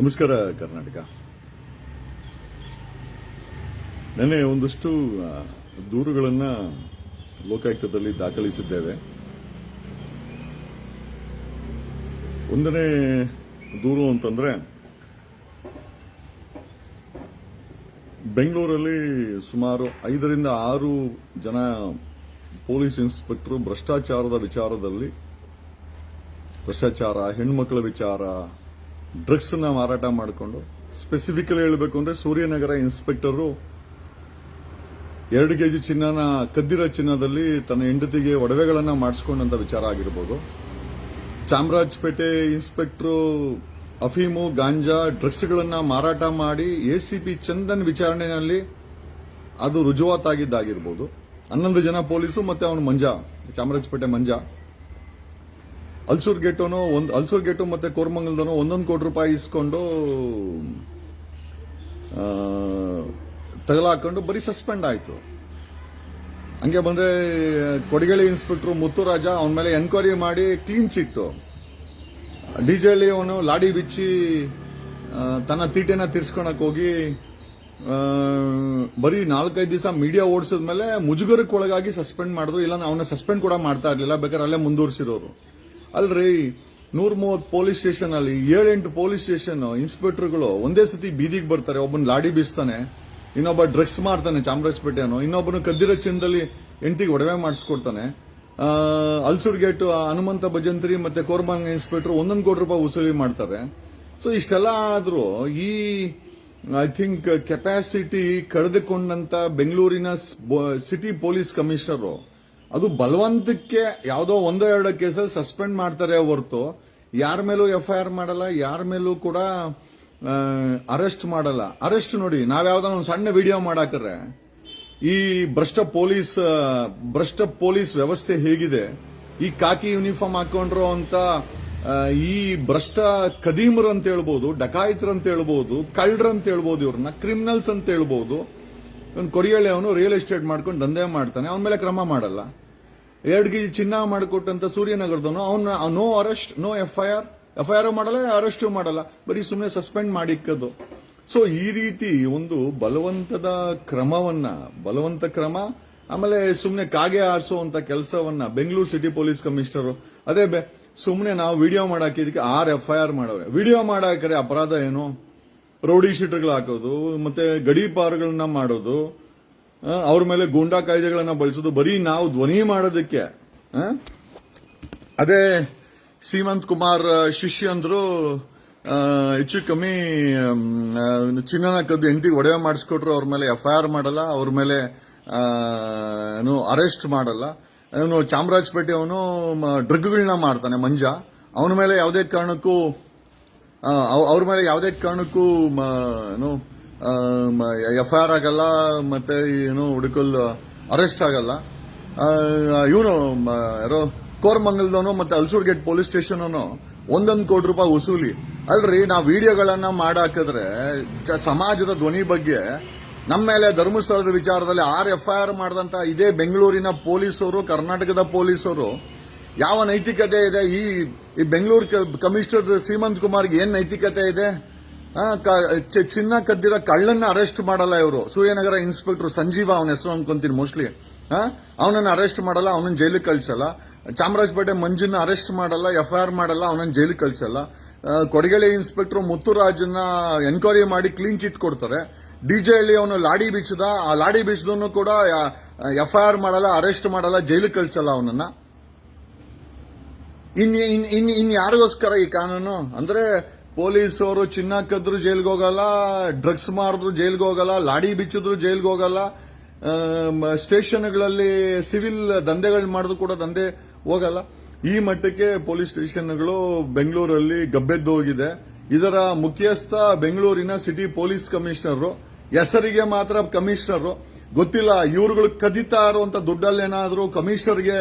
ನಮಸ್ಕಾರ ಕರ್ನಾಟಕ. ನೆನ್ನೆ ಒಂದಷ್ಟು ದೂರುಗಳನ್ನು ಲೋಕಾಯುಕ್ತದಲ್ಲಿ ದಾಖಲಿಸಿದ್ದೇವೆ. ಒಂದನೇ ದೂರು ಅಂತಂದ್ರೆ, ಬೆಂಗಳೂರಲ್ಲಿ ಸುಮಾರು ಐದರಿಂದ ಆರು ಜನ ಪೊಲೀಸ್ ಇನ್ಸ್ಪೆಕ್ಟರ್ ಭ್ರಷ್ಟಾಚಾರದ ವಿಚಾರದಲ್ಲಿ, ಭ್ರಷ್ಟಾಚಾರ ಹೆಣ್ಮಕ್ಳ ವಿಚಾರ ಡ್ರಗ್ಸ್ನ ಮಾರಾಟ ಮಾಡಿಕೊಂಡು ಸ್ಪೆಸಿಫಿಕಲಿ ಹೇಳಬೇಕು ಅಂದ್ರೆ ಸೂರ್ಯನಗರ ಇನ್ಸ್ಪೆಕ್ಟರು ಎರಡು ಕೆಜಿ ಚಿನ್ನನ ಕದ್ದಿರೋ ಚಿನ್ನದಲ್ಲಿ ತನ್ನ ಹೆಂಡತಿಗೆ ಒಡವೆಗಳನ್ನ ಮಾಡಿಸ್ಕೊಂಡಂಥ ವಿಚಾರ ಆಗಿರ್ಬೋದು. ಚಾಮರಾಜಪೇಟೆ ಇನ್ಸ್ಪೆಕ್ಟ್ರು ಅಫೀಮು ಗಾಂಜಾ ಡ್ರಗ್ಸ್ಗಳನ್ನು ಮಾರಾಟ ಮಾಡಿ ಎಸಿಪಿ ಚಂದನ್ ವಿಚಾರಣೆಯಲ್ಲಿ ಅದು ರುಜುವಾತಾಗಿದ್ದಾಗಿರ್ಬೋದು. ಹನ್ನೊಂದು ಜನ ಪೊಲೀಸು ಮತ್ತೆ ಅವನು ಮಂಜ, ಚಾಮರಾಜಪೇಟೆ ಮಂಜ. ಅಲ್ಸೂರ್ ಗೇಟೋನು ಒಂದು, ಅಲ್ಸೂರ್ ಗೇಟು ಮತ್ತು ಕೋರ್ಮಂಗಲ್ದನು ಒಂದೊಂದು ಕೋಟಿ ರೂಪಾಯಿ ಇಸ್ಕೊಂಡು ತಗಲಾಕೊಂಡು ಬರೀ ಸಸ್ಪೆಂಡ್ ಆಯ್ತು. ಹಂಗೆ ಬಂದ್ರೆ, ಕೊಡಗೇಳಿ ಇನ್ಸ್ಪೆಕ್ಟರ್ ಮುತ್ತುರಾಜ ಅವನ ಮೇಲೆ ಎನ್ಕ್ವೈರಿ ಮಾಡಿ ಕ್ಲೀನ್ ಚಿಟ್ಟು. ಡಿಜೆಲಿ ಅವನು ಲಾಡಿ ಬಿಚ್ಚಿ ತನ್ನ ತೀಟೆನ ತೀರ್ಸ್ಕೊಳಕ್ ಹೋಗಿ ಬರೀ ನಾಲ್ಕೈದು ದಿವಸ ಮೀಡಿಯಾ ಓಡಿಸಿದ್ಮೇಲೆ ಮುಜುಗರಕ್ಕೆ ಒಳಗಾಗಿ ಸಸ್ಪೆಂಡ್ ಮಾಡಿದ್ರು. ಇಲ್ಲ ಅವನ ಸಸ್ಪೆಂಡ್ ಕೂಡ ಮಾಡ್ತಾ ಇರಲಿಲ್ಲ. ಬೇಕಾದ್ರೆ ಅಲ್ಲೇ ಮುಂದುವರಿಸಿರೋರು. ಅಲ್ರಿ ನೂರ ಮೂವತ್ತು ಪೊಲೀಸ್ ಸ್ಟೇಷನ್ ಅಲ್ಲಿ ಏಳೆಂಟು ಪೊಲೀಸ್ ಸ್ಟೇಷನ್ ಇನ್ಸ್ಪೆಕ್ಟರ್ಗಳು ಒಂದೇ ಸತಿ ಬೀದಿಗೆ ಬರ್ತಾರೆ, ಒಬ್ಬನ ಲಾಡಿ ಬೀಸ್ತಾನೆ, ಇನ್ನೊಬ್ಬ ಡ್ರಗ್ಸ್ ಮಾಡ್ತಾನೆ ಚಾಮರಾಜಪೇಟೆನು ಇನ್ನೊಬ್ಬನು ಕದ್ದಿರೋ ಚಿನ್ನದಲ್ಲಿ ಎಂಟಿಗೆ ಒಡವೆ ಮಾಡಿಸ್ಕೊಡ್ತಾನೆ. ಅಲ್ಸೂರ್ ಗೇಟ್ ಹನುಮಂತ ಭಜಂತ್ರಿ ಮತ್ತೆ ಕೋರ್ಮಾಂಗ್ ಇನ್ಸ್ಪೆಕ್ಟರ್ ಒಂದೊಂದು ಕೋಟಿ ರೂಪಾಯಿ ವಸೂಲಿ ಮಾಡ್ತಾರೆ. ಸೊ ಇಷ್ಟೆಲ್ಲ ಆದರೂ ಈ ಐ ಥಿಂಕ್ ಕೆಪಾಸಿಟಿ ಕಳೆದುಕೊಂಡಂತ ಬೆಂಗಳೂರಿನ ಸಿಟಿ ಪೊಲೀಸ್ ಕಮಿಷನರ್ ಅದು ಬಲವಂತಕ್ಕೆ ಯಾವುದೋ ಒಂದೋ ಎರಡೋ ಕೇಸಲ್ಲಿ ಸಸ್ಪೆಂಡ್ ಮಾಡ್ತಾರೆ ಹೊರತು. ಯಾರ ಮೇಲೂ ಎಫ್ ಐ ಆರ್ ಮಾಡಲ್ಲ, ಯಾರ ಮೇಲೂ ಕೂಡ ಅರೆಸ್ಟ್ ಮಾಡಲ್ಲ. ಅರೆಸ್ಟ್ ನೋಡಿ, ನಾವು ಯಾವ್ದಾನ ಒಂದು ಸಣ್ಣ ವಿಡಿಯೋ ಮಾಡಾಕ್ರೆ. ಈ ಭ್ರಷ್ಟ ಪೊಲೀಸ್ ಭ್ರಷ್ಟ ಪೊಲೀಸ್ ವ್ಯವಸ್ಥೆ ಹೇಗಿದೆ? ಈ ಕಾಕಿ ಯೂನಿಫಾರ್ಮ್ ಹಾಕೊಂಡ್ರು ಅಂತ ಈ ಭ್ರಷ್ಟ ಕದೀಮರು ಅಂತ ಹೇಳ್ಬೋದು, ಡಕಾಯಿತರು ಅಂತ ಹೇಳ್ಬೋದು, ಕಳ್ಳರು ಅಂತ ಹೇಳ್ಬೋದು ಇವ್ರನ್ನ, ಕ್ರಿಮಿನಲ್ಸ್ ಅಂತ ಹೇಳ್ಬೋದು. ಇವ್ನು ಕೊಡಿಯಳ್ಳಿ ಅವನು ರಿಯಲ್ ಎಸ್ಟೇಟ್ ಮಾಡ್ಕೊಂಡು ದಂಧೆ ಮಾಡ್ತಾನೆ. ಅವನ ಮೇಲೆ ಕ್ರಮ ಮಾಡಲ್ಲ. ಎರಡು ಕೆಜಿ ಚಿನ್ನ ಮಾಡಿಕೊಟ್ಟಂತ ಸೂರ್ಯನಗರದವನು ಅವನ no arrest no F I R F I R ಮಾಡಲ್ಲ ಅರೆಸ್ಟ್ ಮಾಡಲ್ಲ, ಬರೀ ಸುಮ್ಮನೆ ಸಸ್ಪೆಂಡ್ ಮಾಡಿಕ್ಕದು. ಸೊ ಈ ರೀತಿ ಒಂದು ಬಲವಂತದ ಕ್ರಮವನ್ನ, ಬಲವಂತ ಕ್ರಮ, ಆಮೇಲೆ ಸುಮ್ಮನೆ ಕಾಗೆ ಆರಿಸುವಂತ ಕೆಲಸವನ್ನ ಬೆಂಗಳೂರು ಸಿಟಿ ಪೊಲೀಸ್ ಕಮಿಷನರ್ ಅದೇ ಬೇ ಸುಮ್ಮನೆ ನಾವು ವಿಡಿಯೋ ಮಾಡಾಕಿದಕ್ಕೆ ಆರ್ ಎಫ್ ಐ ಆರ್ ಮಾಡವ್ರೆ ವಿಡಿಯೋ ಮಾಡಾಕರೆ ಅಪರಾಧ ಏನು? ರೌಡಿ ಶೀಟರ್ಗಳು ಹಾಕೋದು, ಮತ್ತೆ ಗಡೀಪಾರುಗಳನ್ನ ಮಾಡೋದು ಅವ್ರ ಮೇಲೆ ಗೂಂಡಾ ಕಾಯ್ದೆಗಳನ್ನ ಬಳಸೋದು ಬರೀ ನಾವು ಧ್ವನಿ ಮಾಡೋದಕ್ಕೆ. ಅದೇ ಸೀಮಂತ್ ಕುಮಾರ್ ಶಿಷ್ಯ ಅಂದ್ರು ಹೆಚ್ಚು ಕಮ್ಮಿ ಚಿನ್ನನ ಕದ್ದು ಎಂಟಿಗೆ ಒಡವೆ ಮಾಡಿಸ್ಕೊಟ್ರು ಅವ್ರ ಮೇಲೆ ಎಫ್ ಐ ಆರ್ ಮಾಡಲ್ಲ, ಅವ್ರ ಮೇಲೆ ಏನು ಅರೆಸ್ಟ್ ಮಾಡಲ್ಲ. ಅವನು ಚಾಮರಾಜಪೇಟೆ ಅವನು ಡ್ರಗ್ಗಳನ್ನ ಮಾಡ್ತಾನೆ ಮಂಜ. ಅವನ ಮೇಲೆ ಯಾವುದೇ ಕಾರಣಕ್ಕೂ ಅವ್ರ ಮೇಲೆ ಯಾವುದೇ ಕಾರಣಕ್ಕೂ ಏನು ಎಫ್ ಐ ಆರ್ ಆಗಲ್ಲ, ಮತ್ತೆ ಏನು ಹುಡುಕಲ್ ಅರೆಸ್ಟ್ ಆಗಲ್ಲ. ಇವನು ಯಾರೋ ಕೋರಮಂಗಲದವನು ಮತ್ತೆ ಅಲ್ಸೂರ್ ಗೇಟ್ ಪೊಲೀಸ್ ಸ್ಟೇಷನ್ ಒಂದೊಂದು ಕೋಟಿ ರೂಪಾಯಿ ವಸೂಲಿ. ಅಲ್ರಿ, ನಾವು ವಿಡಿಯೋಗಳನ್ನ ಮಾಡಾಕಿದ್ರೆ ಜ- ಸಮಾಜದ ಧ್ವನಿ ಬಗ್ಗೆ ನಮ್ಮ ಮೇಲೆ ಧರ್ಮಸ್ಥಳದ ವಿಚಾರದಲ್ಲಿ ಆರ್ ಎಫ್ ಐ ಆರ್ ಮಾಡಿದಂತ ಇದೇ ಬೆಂಗಳೂರಿನ ಪೊಲೀಸರು, ಕರ್ನಾಟಕದ ಪೊಲೀಸರು, ಯಾವ ನೈತಿಕತೆ ಇದೆ? ಈ ಬೆಂಗಳೂರು ಕಮಿಷನರ್ ಸೀಮಂತ್ ಕುಮಾರ್ಗೆ ಏನ್ ನೈತಿಕತೆ ಇದೆ? ಚಿನ್ನ ಕದ್ದಿರೋ ಕಳ್ಳನ್ನ ಅರೆಸ್ಟ್ ಮಾಡಲ್ಲ ಇವರು. ಸೂರ್ಯನಗರ ಇನ್ಸ್ಪೆಕ್ಟರ್ ಸಂಜೀವ ಅವನ ಹೆಸರು ಅನ್ಕೊಂತೀನಿ ಮೋಸ್ಟ್ಲಿ ಅವನನ್ನ ಅರೆಸ್ಟ್ ಮಾಡಲ್ಲ, ಅವನನ್ನ ಜೈಲಿಗೆ ಕಳ್ಸಲ್ಲ. ಚಾಮರಾಜಪೇಟೆ ಮಂಜುನ ಅರೆಸ್ಟ್ ಮಾಡಲ್ಲ ಎಫ್ ಐ ಆರ್ ಮಾಡಲ್ಲ, ಅವನನ್ನ ಜೈಲಿಗೆ ಕಳ್ಸಲ್ಲ. ಕೊಡಗಳಿ ಇನ್ಸ್ಪೆಕ್ಟರ್ ಮುತ್ತುರಾಜನ್ನ ಎನ್ಕ್ವೈರಿ ಮಾಡಿ ಕ್ಲೀನ್ ಚಿಟ್ ಕೊಡ್ತಾರೆ. ಡಿಜೆ ಹಳ್ಳಿ ಅವನು ಲಾಡಿ ಬೀಚದ, ಆ ಲಾಡಿ ಬೀಚದನ್ನು ಕೂಡ ಎಫ್ ಐ ಆರ್ ಮಾಡಲ್ಲ ಅರೆಸ್ಟ್ ಮಾಡಲ್ಲ, ಜೈಲಿಗೆ ಕಳ್ಸಲ್ಲ ಅವನನ್ನ. ಇನ್ ಇನ್ ಇನ್ ಇನ್ ಯಾರಿಗೋಸ್ಕರ ಈ ಕಾನೂನು? ಅಂದ್ರೆ ಪೊಲೀಸರು ಚಿನ್ನ ಕದ್ರು ಜೈಲ್ಗೆ ಹೋಗಲ್ಲ, ಡ್ರಗ್ಸ್ ಮಾರಿದ್ರು ಜೈಲ್ಗೆ ಹೋಗಲ್ಲ, ಲಾಡಿ ಬಿಚ್ಚಿದ್ರು ಜೈಲ್ಗೆ ಹೋಗಲ್ಲ. ಸ್ಟೇಷನ್ಗಳಲ್ಲಿ ಸಿವಿಲ್ ದಂಧೆಗಳು ಮಾಡಿದ್ರು ಕೂಡ ದಂಧೆ ಹೋಗಲ್ಲ. ಈ ಮಟ್ಟಕ್ಕೆ ಪೊಲೀಸ್ ಸ್ಟೇಷನ್ಗಳು ಬೆಂಗಳೂರಲ್ಲಿ ಗಬ್ಬೆದ್ದು ಹೋಗಿದೆ. ಇದರ ಮುಖ್ಯಸ್ಥ ಬೆಂಗಳೂರಿನ ಸಿಟಿ ಪೊಲೀಸ್ ಕಮಿಷನರು, ಹೆಸರಿಗೆ ಮಾತ್ರ ಕಮಿಷನರು. ಗೊತ್ತಿಲ್ಲ, ಇವರುಗಳು ಕದೀತಾ ಇರುವಂತ ದುಡ್ಡಲ್ಲೇನಾದರೂ ಕಮಿಷನರ್ಗೆ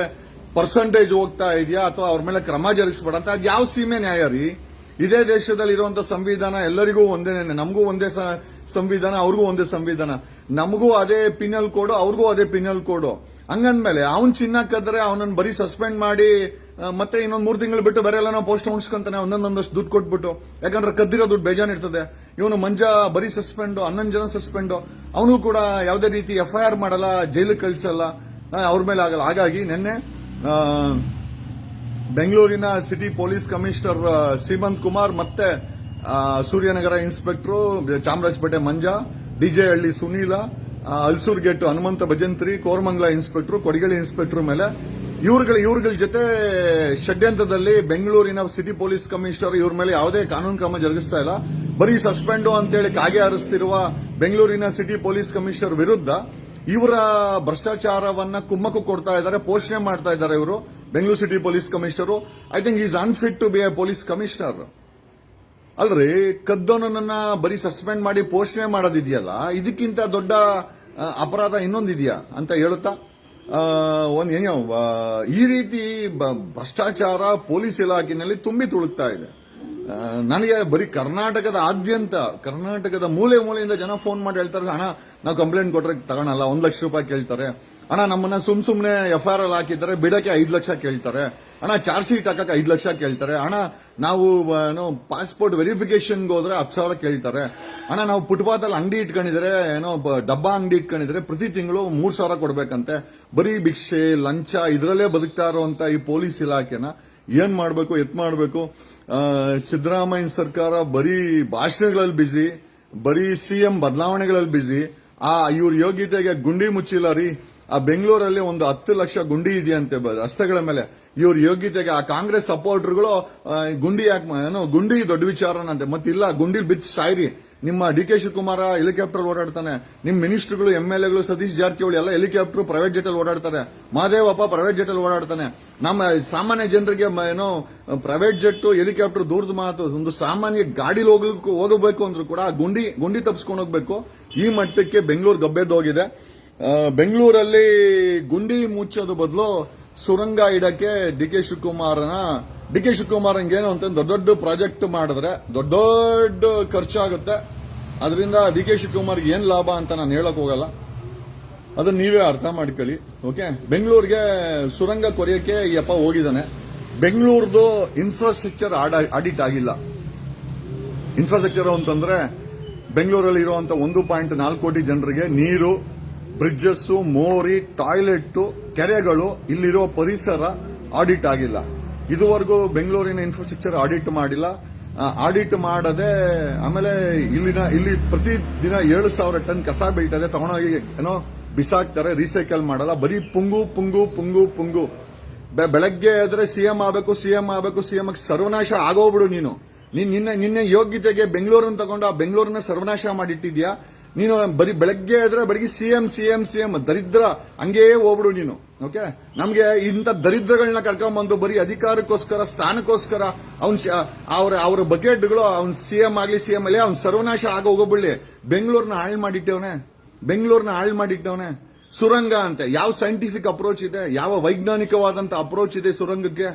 ಪರ್ಸೆಂಟೇಜ್ ಹೋಗ್ತಾ ಇದೆಯಾ ಅಥವಾ ಅವ್ರ ಮೇಲೆ ಕ್ರಮ ಜರುಗಿಸ್ಬೇಡ ಅಂತ? ಅದು ಯಾವ ಸೀಮೆ ನ್ಯಾಯ ರೀ? ಇದೇ ದೇಶದಲ್ಲಿ ಇರುವಂತ ಸಂವಿಧಾನ ಎಲ್ಲರಿಗೂ ಒಂದೇನೆ ನಮಗೂ ಒಂದೇ ಸಂವಿಧಾನ, ಅವ್ರಿಗೂ ಒಂದೇ ಸಂವಿಧಾನ. ನಮಗೂ ಅದೇ ಪಿನಲ್ ಕೋಡು ಅವ್ರಿಗೂ ಅದೇ ಪಿನಲ್ ಕೋಡು ಹಂಗಂದ್ಮೇಲೆ ಅವನ್ ಚಿನ್ನ ಕದ್ರೆ ಅವನನ್ನ ಬರೀ ಸಸ್ಪೆಂಡ್ ಮಾಡಿ ಮತ್ತೆ ಇನ್ನೊಂದು ಮೂರು ತಿಂಗಳು ಬಿಟ್ಟು ಬೇರೆ ಎಲ್ಲ ನಾವು ಪೋಸ್ಟ್ ಮುಗಿಸ್ಕೊಂತಾನೆ ಒಂದೊಂದೊಂದಷ್ಟು ದುಡ್ಡು ಕೊಟ್ಬಿಟ್ಟು. ಯಾಕಂದ್ರೆ ಕದ್ದಿರೋ ದುಡ್ಡು ಬೇಜಾನ್ ಇರ್ತದೆ ಇವನು ಮಂಜ ಬರೀ ಸಸ್ಪೆಂಡ್ ಹನ್ನೊಂದು ಜನ ಸಸ್ಪೆಂಡ್ ಅವನು ಕೂಡ ಯಾವುದೇ ರೀತಿ ಎಫ್ ಐ ಆರ್ ಮಾಡಲ್ಲ ಜೈಲಿಗೆ ಕಳಿಸಲ್ಲ. ಅವ್ರ ಮೇಲೆ ಆಗಲ್ಲ. ಹಾಗಾಗಿ ನಿನ್ನೆ ಬೆಂಗಳೂರಿನ city police commissioner Seemanth Kumar ಮತ್ತೆ Suryanagara inspector, Chamarajpet Manja DJ Halli Sunila Ulsoor gate Hanumantha Bhajantri, Koramangala inspector Kodagali inspector ಮೇಲೆ ಇವ್ರುಗಳ ಇವ್ರುಗಳ ಜೊತೆ ಷಡ್ಯಂತ್ರದಲ್ಲಿ ಬೆಂಗಳೂರಿನ ಸಿಟಿ ಪೊಲೀಸ್ ಕಮಿಷನರ್ ಇವ್ರ ಮೇಲೆ ಯಾವುದೇ ಕಾನೂನು ಕ್ರಮ ಜರುಗಿಸ್ತಾ ಇಲ್ಲ. ಬರೀ ಸಸ್ಪೆಂಡು ಅಂತೇಳಿ ಕಾಗೆ ಹಾರಿಸ್ತಿರುವ ಬೆಂಗಳೂರಿನ ಸಿಟಿ ಪೊಲೀಸ್ ಕಮಿಷನರ್ ವಿರುದ್ಧ ಇವರ ಭ್ರಷ್ಟಾಚಾರವನ್ನ ಕುಮ್ಮಕ್ಕು ಕೊಡ್ತಾ ಇದ್ದಾರೆ, ಪೋಷಣೆ ಮಾಡ್ತಾ ಇದ್ದಾರೆ ಇವರು. Bengaluru city police commissioner I think is unfit to be a police commissioner ಅಲ್ರಿ ಕದ್ದವನನ್ನ ಬರೀ ಸಸ್ಪೆಂಡ್ ಮಾಡಿ ಪೋಷಣೆ ಮಾಡೋದಿದೆಯಲ್ಲ, ಇದಕ್ಕಿಂತ ದೊಡ್ಡ ಅಪರಾಧ ಇನ್ನೊಂದಿದೆಯಾ ಅಂತ ಹೇಳುತ್ತಾ? ಒಂದು ಒಂದ್ ಏನೋ ಈ ರೀತಿ ಭ್ರಷ್ಟಾಚಾರ ಪೊಲೀಸ್ ಇಲಾಖೆಯಲ್ಲಿ ತುಂಬಿ ತುಳುಕ್ತಾ ಇದೆ. ನನಗೆ ಬರೀ ಕರ್ನಾಟಕದ ಆದ್ಯಂತ, ಕರ್ನಾಟಕದ ಮೂಲೆ ಮೂಲೆಯಿಂದ ಜನ ಫೋನ್ ಮಾಡಿ ಹೇಳ್ತಾರೆ ಹಣ ನಾವು ಕಂಪ್ಲೇಂಟ್ ಕೊಟ್ರೆ ತಗೊಳಲ್ಲ ಒಂದು ಲಕ್ಷ ರೂಪಾಯಿ ಕೇಳ್ತಾರೆ. ಅಣ್ಣ, ನಮ್ಮನ್ನ ಸುಮ್ ಸುಮ್ನೆ ಎಫ್ ಆರ್ ಎಲ್ ಹಾಕಿದ್ದಾರೆ ಬಿಡಕ್ಕೆ ಐದು ಲಕ್ಷ ಕೇಳ್ತಾರೆ. ಅಣ್ಣ ಚಾರ್ಜ್ ಶೀಟ್ ಹಾಕಕ್ಕೆ ಐದು ಲಕ್ಷ ಕೇಳ್ತಾರೆ. ಅಣ್ಣ, ನಾವು ಏನು ಪಾಸ್ಪೋರ್ಟ್ ವೆರಿಫಿಕೇಶನ್ಗೆ ಹೋದ್ರೆ ಹತ್ತು ಸಾವಿರ ಕೇಳ್ತಾರೆ. ಅಣ್ಣ, ನಾವು ಫುಟ್ಪಾತಲ್ಲಿ ಅಂಗಡಿ ಇಟ್ಕೊಂಡಿದ್ರೆ, ಏನೋ ಡಬ್ಬಾ ಅಂಗಡಿ ಇಟ್ಕೊಂಡಿದ್ರೆ ಪ್ರತಿ ತಿಂಗಳು ಮೂರು ಸಾವಿರ ಕೊಡ್ಬೇಕಂತೆ. ಬರೀ ಭಿಕ್ಷೆ, ಲಂಚ, ಇದರಲ್ಲೇ ಬದುಕ್ತಾ ಇರುವಂತ ಈ ಪೊಲೀಸ್ ಇಲಾಖೆನ ಏನ್ ಮಾಡ್ಬೇಕು, ಎತ್ ಮಾಡ್ಬೇಕು? ಸಿದ್ದರಾಮಯ್ಯ ಸರ್ಕಾರ ಬರೀ ಭಾಷಣಗಳಲ್ಲಿ ಬಿಸಿ ಬರೀ ಸಿಎಂ ಬದಲಾವಣೆಗಳಲ್ಲಿ ಬಿಸಿ ಆ, ಇವ್ರ ಯೋಗ್ಯತೆಗೆ ಗುಂಡಿ ಮುಚ್ಚಿಲ್ಲ ರೀ. ಆ ಬೆಂಗಳೂರಲ್ಲಿ ಒಂದು ಹತ್ತು ಲಕ್ಷ ಗುಂಡಿ ಇದೆಯಂತೆ ರಸ್ತೆಗಳ ಮೇಲೆ. ಇವ್ರ ಯೋಗ್ಯತೆಗೆ ಆ ಕಾಂಗ್ರೆಸ್ ಸಪೋರ್ಟರ್ಗಳು ಗುಂಡಿ ಯಾಕೆ ಏನು, ಗುಂಡಿ ದೊಡ್ಡ ವಿಚಾರನಂತೆ ಮತ್ತಿಲ್ಲ ಗುಂಡಿ ಬಿತ್ತು ಸಾಯ್ರಿ ನಿಮ್ಮ ಡಿ ಕೆ ಶಿವಕುಮಾರ ಹೆಲಿಕಾಪ್ಟರ್ ಓಡಾಡ್ತಾನೆ. ನಿಮ್ಮ ಮಿನಿಸ್ಟರ್ಗಳು, ಎಂ ಎಲ್ ಎಗಳು, ಸತೀಶ್ ಜಾರಕಿಹೊಳಿ ಎಲ್ಲ ಹೆಲಿಕಾಪ್ಟರ್ ಪ್ರೈವೇಟ್ ಜೆಟ್ ಅಲ್ಲಿ ಓಡಾಡ್ತಾರೆ. ಮಹದೇವಪ್ಪ ಪ್ರೈವೇಟ್ ಜೆಟ್ ಅಲ್ಲಿ ಓಡಾಡ್ತಾನೆ. ನಮ್ಮ ಸಾಮಾನ್ಯ ಜನರಿಗೆ ಏನೋ, ಪ್ರೈವೇಟ್ ಜೆಟ್ ಹೆಲಿಕಾಪ್ಟರ್ ದೂರದ ಮಾತು. ಒಂದು ಸಾಮಾನ್ಯ ಗಾಡಿಲಿ ಹೋಗ್ಲಿಕ್ಕೆ, ಹೋಗಬೇಕು ಅಂದ್ರೂ ಕೂಡ, ಗುಂಡಿ ಗುಂಡಿ ತಪ್ಪಿಸ್ಕೊಂಡು ಹೋಗ್ಬೇಕು. ಈ ಮಟ್ಟಕ್ಕೆ ಬೆಂಗಳೂರು ಗಬ್ಬೆದ್ದೋಗಿದೆ. ಬೆಂಗಳೂರಲ್ಲಿ ಗುಂಡಿ ಮುಚ್ಚೋದು ಬದಲು ಸುರಂಗ ಇಡಕ್ಕೆ ಡಿ ಕೆ ಶಿವಕುಮಾರನ, ಡಿ ಕೆ ಶಿವಕುಮಾರ್ ಏನು ಅಂತ ದೊಡ್ಡ ದೊಡ್ಡ ಪ್ರಾಜೆಕ್ಟ್ ಮಾಡಿದ್ರೆ ದೊಡ್ಡ ದೊಡ್ಡ ಖರ್ಚಾಗುತ್ತೆ. ಅದರಿಂದ ಡಿ ಕೆ ಶಿವಕುಮಾರ್ಗೆ ಏನು ಲಾಭ ಅಂತ ನಾನು ಹೇಳಕ್ ಹೋಗಲ್ಲ. ಅದನ್ನ ನೀವೇ ಅರ್ಥ ಮಾಡ್ಕೊಳ್ಳಿ, ಓಕೆ? ಬೆಂಗಳೂರಿಗೆ ಸುರಂಗ ಕೊರೆಯಕ್ಕೆ ಯಪ್ಪ ಹೋಗಿದ್ದಾನೆ. ಬೆಂಗಳೂರದು ಇನ್ಫ್ರಾಸ್ಟ್ರಕ್ಚರ್ ಆಡಿಟ್ ಆಗಿಲ್ಲ. ಇನ್ಫ್ರಾಸ್ಟ್ರಕ್ಚರ್ ಅಂತಂದ್ರೆ ಬೆಂಗಳೂರಲ್ಲಿ ಇರುವಂತ ಒಂದು ಪಾಯಿಂಟ್ ನಾಲ್ಕು ಕೋಟಿ ಜನರಿಗೆ ನೀರು ಬ್ರಿಡ್ಜಸ್ ಮೋರಿ ಟಾಯ್ಲೆಟ್ ಕೆರೆಗಳು ಇಲ್ಲಿರೋ ಪರಿಸರ ಆಡಿಟ್ ಆಗಿಲ್ಲ. ಇದುವರೆಗೂ ಬೆಂಗಳೂರಿನ ಇನ್ಫ್ರಾಸ್ಟ್ರಕ್ಚರ್ ಆಡಿಟ್ ಮಾಡಿಲ್ಲ. ಆಡಿಟ್ ಮಾಡದೆ, ಆಮೇಲೆ ಇಲ್ಲಿನ, ಇಲ್ಲಿ ಪ್ರತಿ ದಿನ ಏಳು ಸಾವಿರ ಟನ್ ಕಸ ಬೀಳ್ತದೆ. ತಗೊಂಡೋಗಿ ಏನೋ ಬಿಸಾಕ್ತಾರೆ ರೀಸೈಕಲ್ ಮಾಡಲ್ಲ. ಬರೀ ಪುಂಗು ಪುಂಗು ಪುಂಗು ಪುಂಗು. ಬೆಳಗ್ಗೆ ಆದ್ರೆ ಸಿಎಂ ಆಗಬೇಕು ಸಿಎಂ ಆಗಬೇಕು ಸಿಎಂ ಸರ್ವನಾಶ ಆಗೋಗ್ಬಿಡು ನೀನು ನಿನ್ನ ನಿನ್ನ ಯೋಗ್ಯತೆಗೆ ಬೆಂಗಳೂರನ್ನು ತಗೊಂಡು ಆ ಬೆಂಗಳೂರನ್ನ ಸರ್ವನಾಶ ಮಾಡಿಟ್ಟಿದ್ಯಾ? ನೀನು ಬರೀ ಬೆಳಗ್ಗೆ ಎದ್ರೆ ಬೆಳಗ್ಗೆ ಸಿಎಂ ಸಿ ಎಂ ದರಿದ್ರ ಹಂಗೇ ಹೋಗ್ಬಿಡು ನೀನು ಓಕೆ ನಮ್ಗೆ ಇಂಥ ದರಿದ್ರಗಳನ್ನ ಕರ್ಕೊಂಬಂದು ಬರೀ ಅಧಿಕಾರಕ್ಕೋಸ್ಕರ, ಸ್ಥಾನಕ್ಕೋಸ್ಕರ ಅವ್ನ ಅವ್ರ ಅವ್ರ ಬಕೆಟ್ಗಳು ಅವ್ನ್ ಸಿಎಂ ಆಗ್ಲಿ ಸಿಎಂ ಅಲ್ಲಿ ಅವ್ನ ಸರ್ವನಾಶ ಆಗ ಹೋಗೋಬಿಡ್ಲಿ. ಬೆಂಗಳೂರನ್ನ ಹಾಳು ಮಾಡಿಟ್ಟವನೆ ಬೆಂಗಳೂರನ್ನ ಹಾಳು ಮಾಡಿಟ್ಟವನೆ. ಸುರಂಗ ಅಂತ, ಯಾವ ಸೈಂಟಿಫಿಕ್ ಅಪ್ರೋಚ್ ಇದೆ, ಯಾವ ವೈಜ್ಞಾನಿಕವಾದಂತ ಅಪ್ರೋಚ್ ಇದೆ ಸುರಂಗಕ್ಕೆ?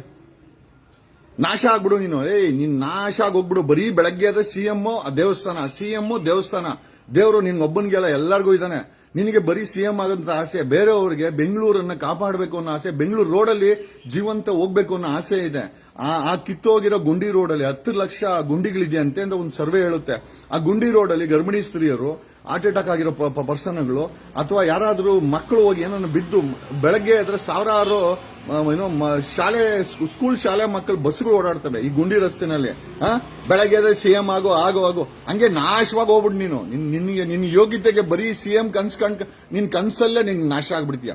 ನಾಶ ಆಗ್ಬಿಡು ನೀನು. ಏಯ್, ನೀನ್ ನಾಶ ಆಗೋಗ್ಬಿಡು ಬರೀ ಬೆಳಗ್ಗೆ ಆದ್ರೆ ಸಿಎಂ ದೇವಸ್ಥಾನ ಸಿ ಎಂ ದೇವಸ್ಥಾನ. ದೇವರು ನಿನ್ಗೊಬ್ಬನಿಗೆಲ್ಲ ಎಲ್ಲರಿಗೂ ಇದ್ದಾನೆ. ನಿನಗೆ ಬರೀ ಸಿಎಂ ಆಗಂತ ಆಸೆ, ಬೇರೆಯವ್ರಿಗೆ ಬೆಂಗಳೂರನ್ನ ಕಾಪಾಡಬೇಕು ಅನ್ನೋ ಆಸೆ, ಬೆಂಗಳೂರು ರೋಡಲ್ಲಿ ಜೀವಂತ ಹೋಗ್ಬೇಕು ಅನ್ನೋ ಆಸೆ ಇದೆ. ಆ ಕಿತ್ತೋಗಿರೋ ಗುಂಡಿ ರೋಡಲ್ಲಿ ಹತ್ತು ಲಕ್ಷ ಗುಂಡಿಗಳಿದೆ ಅಂತೆ ಒಂದು ಸರ್ವೆ ಹೇಳುತ್ತೆ. ಆ ಗುಂಡಿ ರೋಡಲ್ಲಿ ಗರ್ಭಿಣಿ ಸ್ತ್ರೀಯರು ಹಾರ್ಟ್ ಅಟ್ಯಾಕ್ ಆಗಿರೋ ಪರ್ಸನ್ಗಳು ಅಥವಾ ಯಾರಾದರೂ ಮಕ್ಕಳು ಹೋಗಿ ಏನನ್ನು ಬಿದ್ದು ಬೆಳಗ್ಗೆ ಆದರೆ ಸಾವಿರಾರು ಏನೋ ಶಾಲೆ ಸ್ಕೂಲ್ ಶಾಲೆ ಮಕ್ಕಳು ಬಸ್ಗಳು ಓಡಾಡ್ತವೆ ಈ ಗುಂಡಿ ರಸ್ತೆನಲ್ಲಿ. ಆ? ಬೆಳಗ್ಗೆ ಅದೇ ಸಿ ಎಂ ಆಗೋ ಆಗೋ ಆಗೋ. ಹಂಗೆ ನಾಶವಾಗಿ ಹೋಗ್ಬಿಡು ನೀನು. ನಿನ್- ನಿನ್ಗೆ ನಿನ್ನ ಯೋಗ್ಯತೆಗೆ ಬರೀ ಸಿಎಂ ಕನ್ಸ್ ಕಣ್, ನಿನ್ ಕನ್ಸಲ್ಲೇ ನಿನ್ ನಾಶ ಆಗ್ಬಿಡ್ತೀಯ.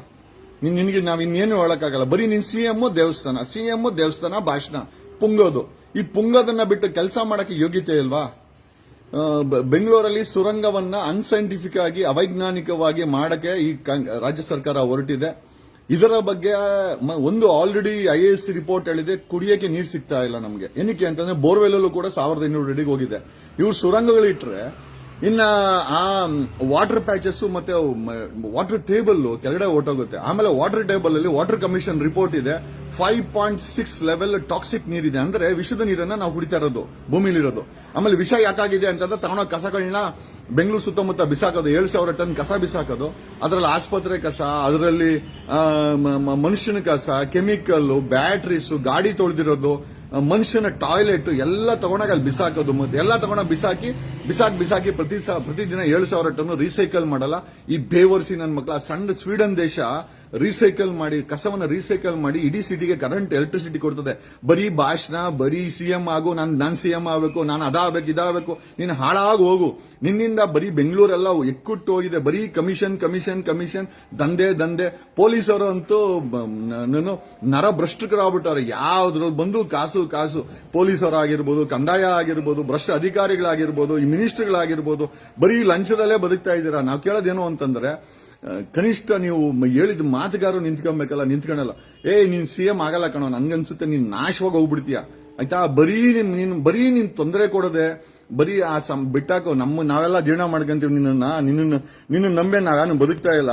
ನಿನ್, ನಿನಗೆ ನಾವ್ ಇನ್ನೇನು ಹೇಳಕ್ಕಾಗಲ್ಲ. ಬರೀ ನಿನ್ ಸಿಎಂ ದೇವಸ್ಥಾನ, ಸಿ ಎಂ ದೇವಸ್ಥಾನ ಭಾಷಣ, ಪುಂಗೋದು. ಈ ಪುಂಗೋದನ್ನ ಬಿಟ್ಟು ಕೆಲಸ ಮಾಡಕ್ಕೆ ಯೋಗ್ಯತೆ ಇಲ್ವಾ? ಬೆಂಗಳೂರಲ್ಲಿ ಸುರಂಗವನ್ನ ಅನ್ಸೈಂಟಿಫಿಕ್ ಆಗಿ, ಅವೈಜ್ಞಾನಿಕವಾಗಿ ಮಾಡಕ್ಕೆ ಈ ರಾಜ್ಯ ಸರ್ಕಾರ ಹೊರಟಿದೆ. ಇದರ ಬಗ್ಗೆ ಒಂದು ಆಲ್ರೆಡಿ ಐ ಎಸ್ ರಿಪೋರ್ಟ್ ಹೇಳಿದೆ ಕುಡಿಯೋಕೆ ನೀರು ಸಿಗ್ತಾ ಇಲ್ಲ ನಮಗೆ. ಏನಕ್ಕೆ ಅಂತಂದ್ರೆ ಬೋರ್ವೆಲ್ ಅಲ್ಲೂ ಕೂಡ ಸಾವಿರದ ಐನೂರು ಅಡಿಗೆ ಹೋಗಿದೆ. ಇವ್ರು ಸುರಂಗಗಳಿಟ್ರೆ ಇನ್ನ ಆ ವಾಟರ್ ಪ್ಯಾಚಸ್ ಮತ್ತೆ ವಾಟರ್ ಟೇಬಲ್ ಕೆಳಗಡೆ ಹೊಟ್ಟೋಗುತ್ತೆ ಆಮೇಲೆ ವಾಟರ್ ಟೇಬಲ್ ಅಲ್ಲಿ ವಾಟರ್ ಕಮಿಷನ್ ರಿಪೋರ್ಟ್ ಇದೆ five point six level toxic ನೀರಿದೆ ಅಂದ್ರೆ, ವಿಷದ ನೀರನ್ನ ನಾವು ಕುಡಿತಾ ಇರೋದು ಭೂಮಿಲಿರೋದು ಆಮೇಲೆ ವಿಷ ಯಾಕಾಗಿದೆ ಅಂತಂದ್ರೆ, ತಗೊಂಡೋಗ ಕಸಗಳನ್ನ ಬೆಂಗಳೂರು ಸುತ್ತಮುತ್ತ ಬಿಸಾಕೋದು, ಏಳು ಸಾವಿರ ಟನ್ ಕಸ ಬಿಸಾಕೋದು, ಅದರಲ್ಲಿ ಆಸ್ಪತ್ರೆ ಕಸ, ಅದರಲ್ಲಿ ಮನುಷ್ಯನ ಕಸ ಕೆಮಿಕಲ್ ಬ್ಯಾಟ್ರೀಸು, ಗಾಡಿ ತೊಳೆದಿರೋದು ಮನುಷ್ಯನ ಟಾಯ್ಲೆಟ್, ಎಲ್ಲ ತಗೊಂಡಾಗ ಅಲ್ಲಿ ಬಿಸಾಕೋದು ಮತ್ತೆ ಎಲ್ಲ ತಗೊಂಡಾಗ ಬಿಸಾಕಿ ಬಿಸಾಕಿ ಬಿಸಾಕಿ ಪ್ರತಿ ಪ್ರತಿದಿನ ಏಳು ಸಾವಿರ ಟನ್ ರೀಸೈಕಲ್ ಮಾಡಲ್ಲ. ಈ ಬೇವರ್ಸಿ ನನ್ನ ಮಕ್ಕಳ ಸಣ್ಣ ಸ್ವೀಡನ್ ದೇಶ ರೀಸೈಕಲ್ ಮಾಡಿ, ಕಸವನ್ನ ರೀಸೈಕಲ್ ಮಾಡಿ, ಇಡೀ ಸಿಟಿಗೆ ಕರೆಂಟ್ ಎಲೆಕ್ಟ್ರಿಸಿಟಿ ಕೊಡ್ತದೆ. ಬರೀ ಭಾಷಣ, ಬರೀ ಸಿ ಎಂ ಆಗು, ನಾನು ನಾನು ಸಿ ಎಂ ಆಗಬೇಕು, ನಾನು ಅದಾಗಬೇಕು, ಇದಾಗಬೇಕು, ನೀನು ಹಾಳಾಗಿ ಹೋಗು. ನಿನ್ನಿಂದ ಬರೀ ಬೆಂಗಳೂರೆಲ್ಲ ಎಕ್ಕುಟ್ಟು ಹೋಗಿದೆ. ಬರೀ ಕಮಿಷನ್ ಕಮಿಷನ್ ಕಮಿಷನ್ ದಂಧೆ ದಂಧೆ. ಪೊಲೀಸರು ಅಂತೂ ನಾನು ನರ ಭ್ರಷ್ಟಕರಾಗ್ಬಿಟ್ಟಾರೆ ಯಾವ್ದ್ರಲ್ಲಿ ಬಂದು ಕಾಸು ಕಾಸು. ಪೊಲೀಸರಾಗಿರ್ಬೋದು, ಕಂದಾಯ ಆಗಿರ್ಬೋದು, ಭ್ರಷ್ಟ ಅಧಿಕಾರಿಗಳಾಗಿರ್ಬೋದು, ಈ ಮಿನಿಸ್ಟರ್ಗಳಾಗಿರ್ಬೋದು, ಬರೀ ಲಂಚದಲ್ಲೇ ಬದುಕ್ತಾ ಇದ್ದೀರಾ? ನಾವು ಕೇಳೋದೇನು ಅಂತಂದ್ರೆ ಕನಿಷ್ಠ ನೀವು ಹೇಳಿದ ಮಾತುಗಾರು ನಿಂತ್ಕೊಬೇಕಲ್ಲ ನಿಂತ್ಕೊಳಲ್ಲ. ಏ, ನೀನ್ ಸಿ ಎಂ ಆಗಲ್ಲ ಕಣೋ ನನ್ಗನ್ಸುತ್ತೆ ನೀನ್ ನಾಶವಾಗಿ ಹೋಗ್ಬಿಡ್ತೀಯ. ಆಯ್ತಾ? ಬರೀ ನಿಮ್ ನೀನ್, ಬರೀ ನೀನ್ ತೊಂದರೆ ಕೊಡದೆ, ಬರೀ ಆ ಸಂ, ಬಿಟ್ಟಾಕೋ, ನಮ್ಮ, ನಾವೆಲ್ಲ ಜೀರ್ಣ ಮಾಡ್ಕೊಂತೀವಿ ನಿನ್ನ ನಿನ್ನ ನಿನ್ನ ನಂಬೆ ನಾನು ಬದುಕ್ತಾ ಇಲ್ಲ.